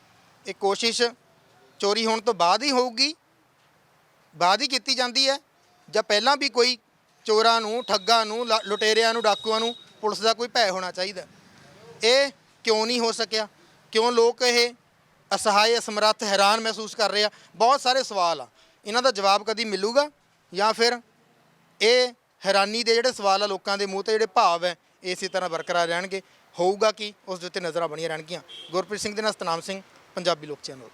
ਇਹ ਕੋਸ਼ਿਸ਼ ਚੋਰੀ ਹੋਣ ਤੋਂ ਬਾਅਦ ਹੀ ਹੋਊਗੀ ਬਾਅਦ ਹੀ ਕੀਤੀ ਜਾਂਦੀ ਹੈ। ਜਾਂ ਪਹਿਲਾਂ ਵੀ ਕੋਈ ਚੋਰਾਂ ਨੂੰ, ਠੱਗਾਂ ਨੂੰ, ਲ- ਲੁਟੇਰਿਆਂ ਨੂੰ, ਡਾਕੂਆਂ ਨੂੰ ਪੁਲਿਸ ਦਾ ਕੋਈ ਭੈ ਹੋਣਾ ਚਾਹੀਦਾ। ਇਹ ਕਿਉਂ ਨਹੀਂ ਹੋ ਸਕਿਆ? ਕਿਉਂ ਲੋਕ ਇਹ ਅਸਹਾਏ, ਅਸਮਰੱਥ ਹੈਰਾਨ ਮਹਿਸੂਸ ਕਰ ਰਹੇ ਆ? ਬਹੁਤ ਸਾਰੇ ਸਵਾਲ ਆ। ਇਹਨਾਂ ਦਾ ਜਵਾਬ ਕਦੀ ਮਿਲੂਗਾ? ਜਾਂ ਫਿਰ ਇਹ ਹੈਰਾਨੀ ਦੇ ਜਿਹੜੇ ਸਵਾਲ ਆ ਲੋਕਾਂ ਦੇ ਮੂੰਹ ਤੇ ਜਿਹੜੇ ਭਾਵ ਹੈ, ਇਹ ਇਸੇ ਤਰ੍ਹਾਂ ਬਰਕਰਾਰ ਰਹਿਣਗੇ? ਹੋਊਗਾ ਕਿ? ਉਸ ਦੇ ਉੱਤੇ ਨਜ਼ਰਾਂ ਬਣੀਆਂ ਰਹਿਣਗੀਆਂ। ਗੁਰਪ੍ਰੀਤ ਸਿੰਘ ਦੇ ਨਾਲ ਸਤਨਾਮ ਸਿੰਘ, ਪੰਜਾਬੀ ਲੋਕ ਚੈਨਲ।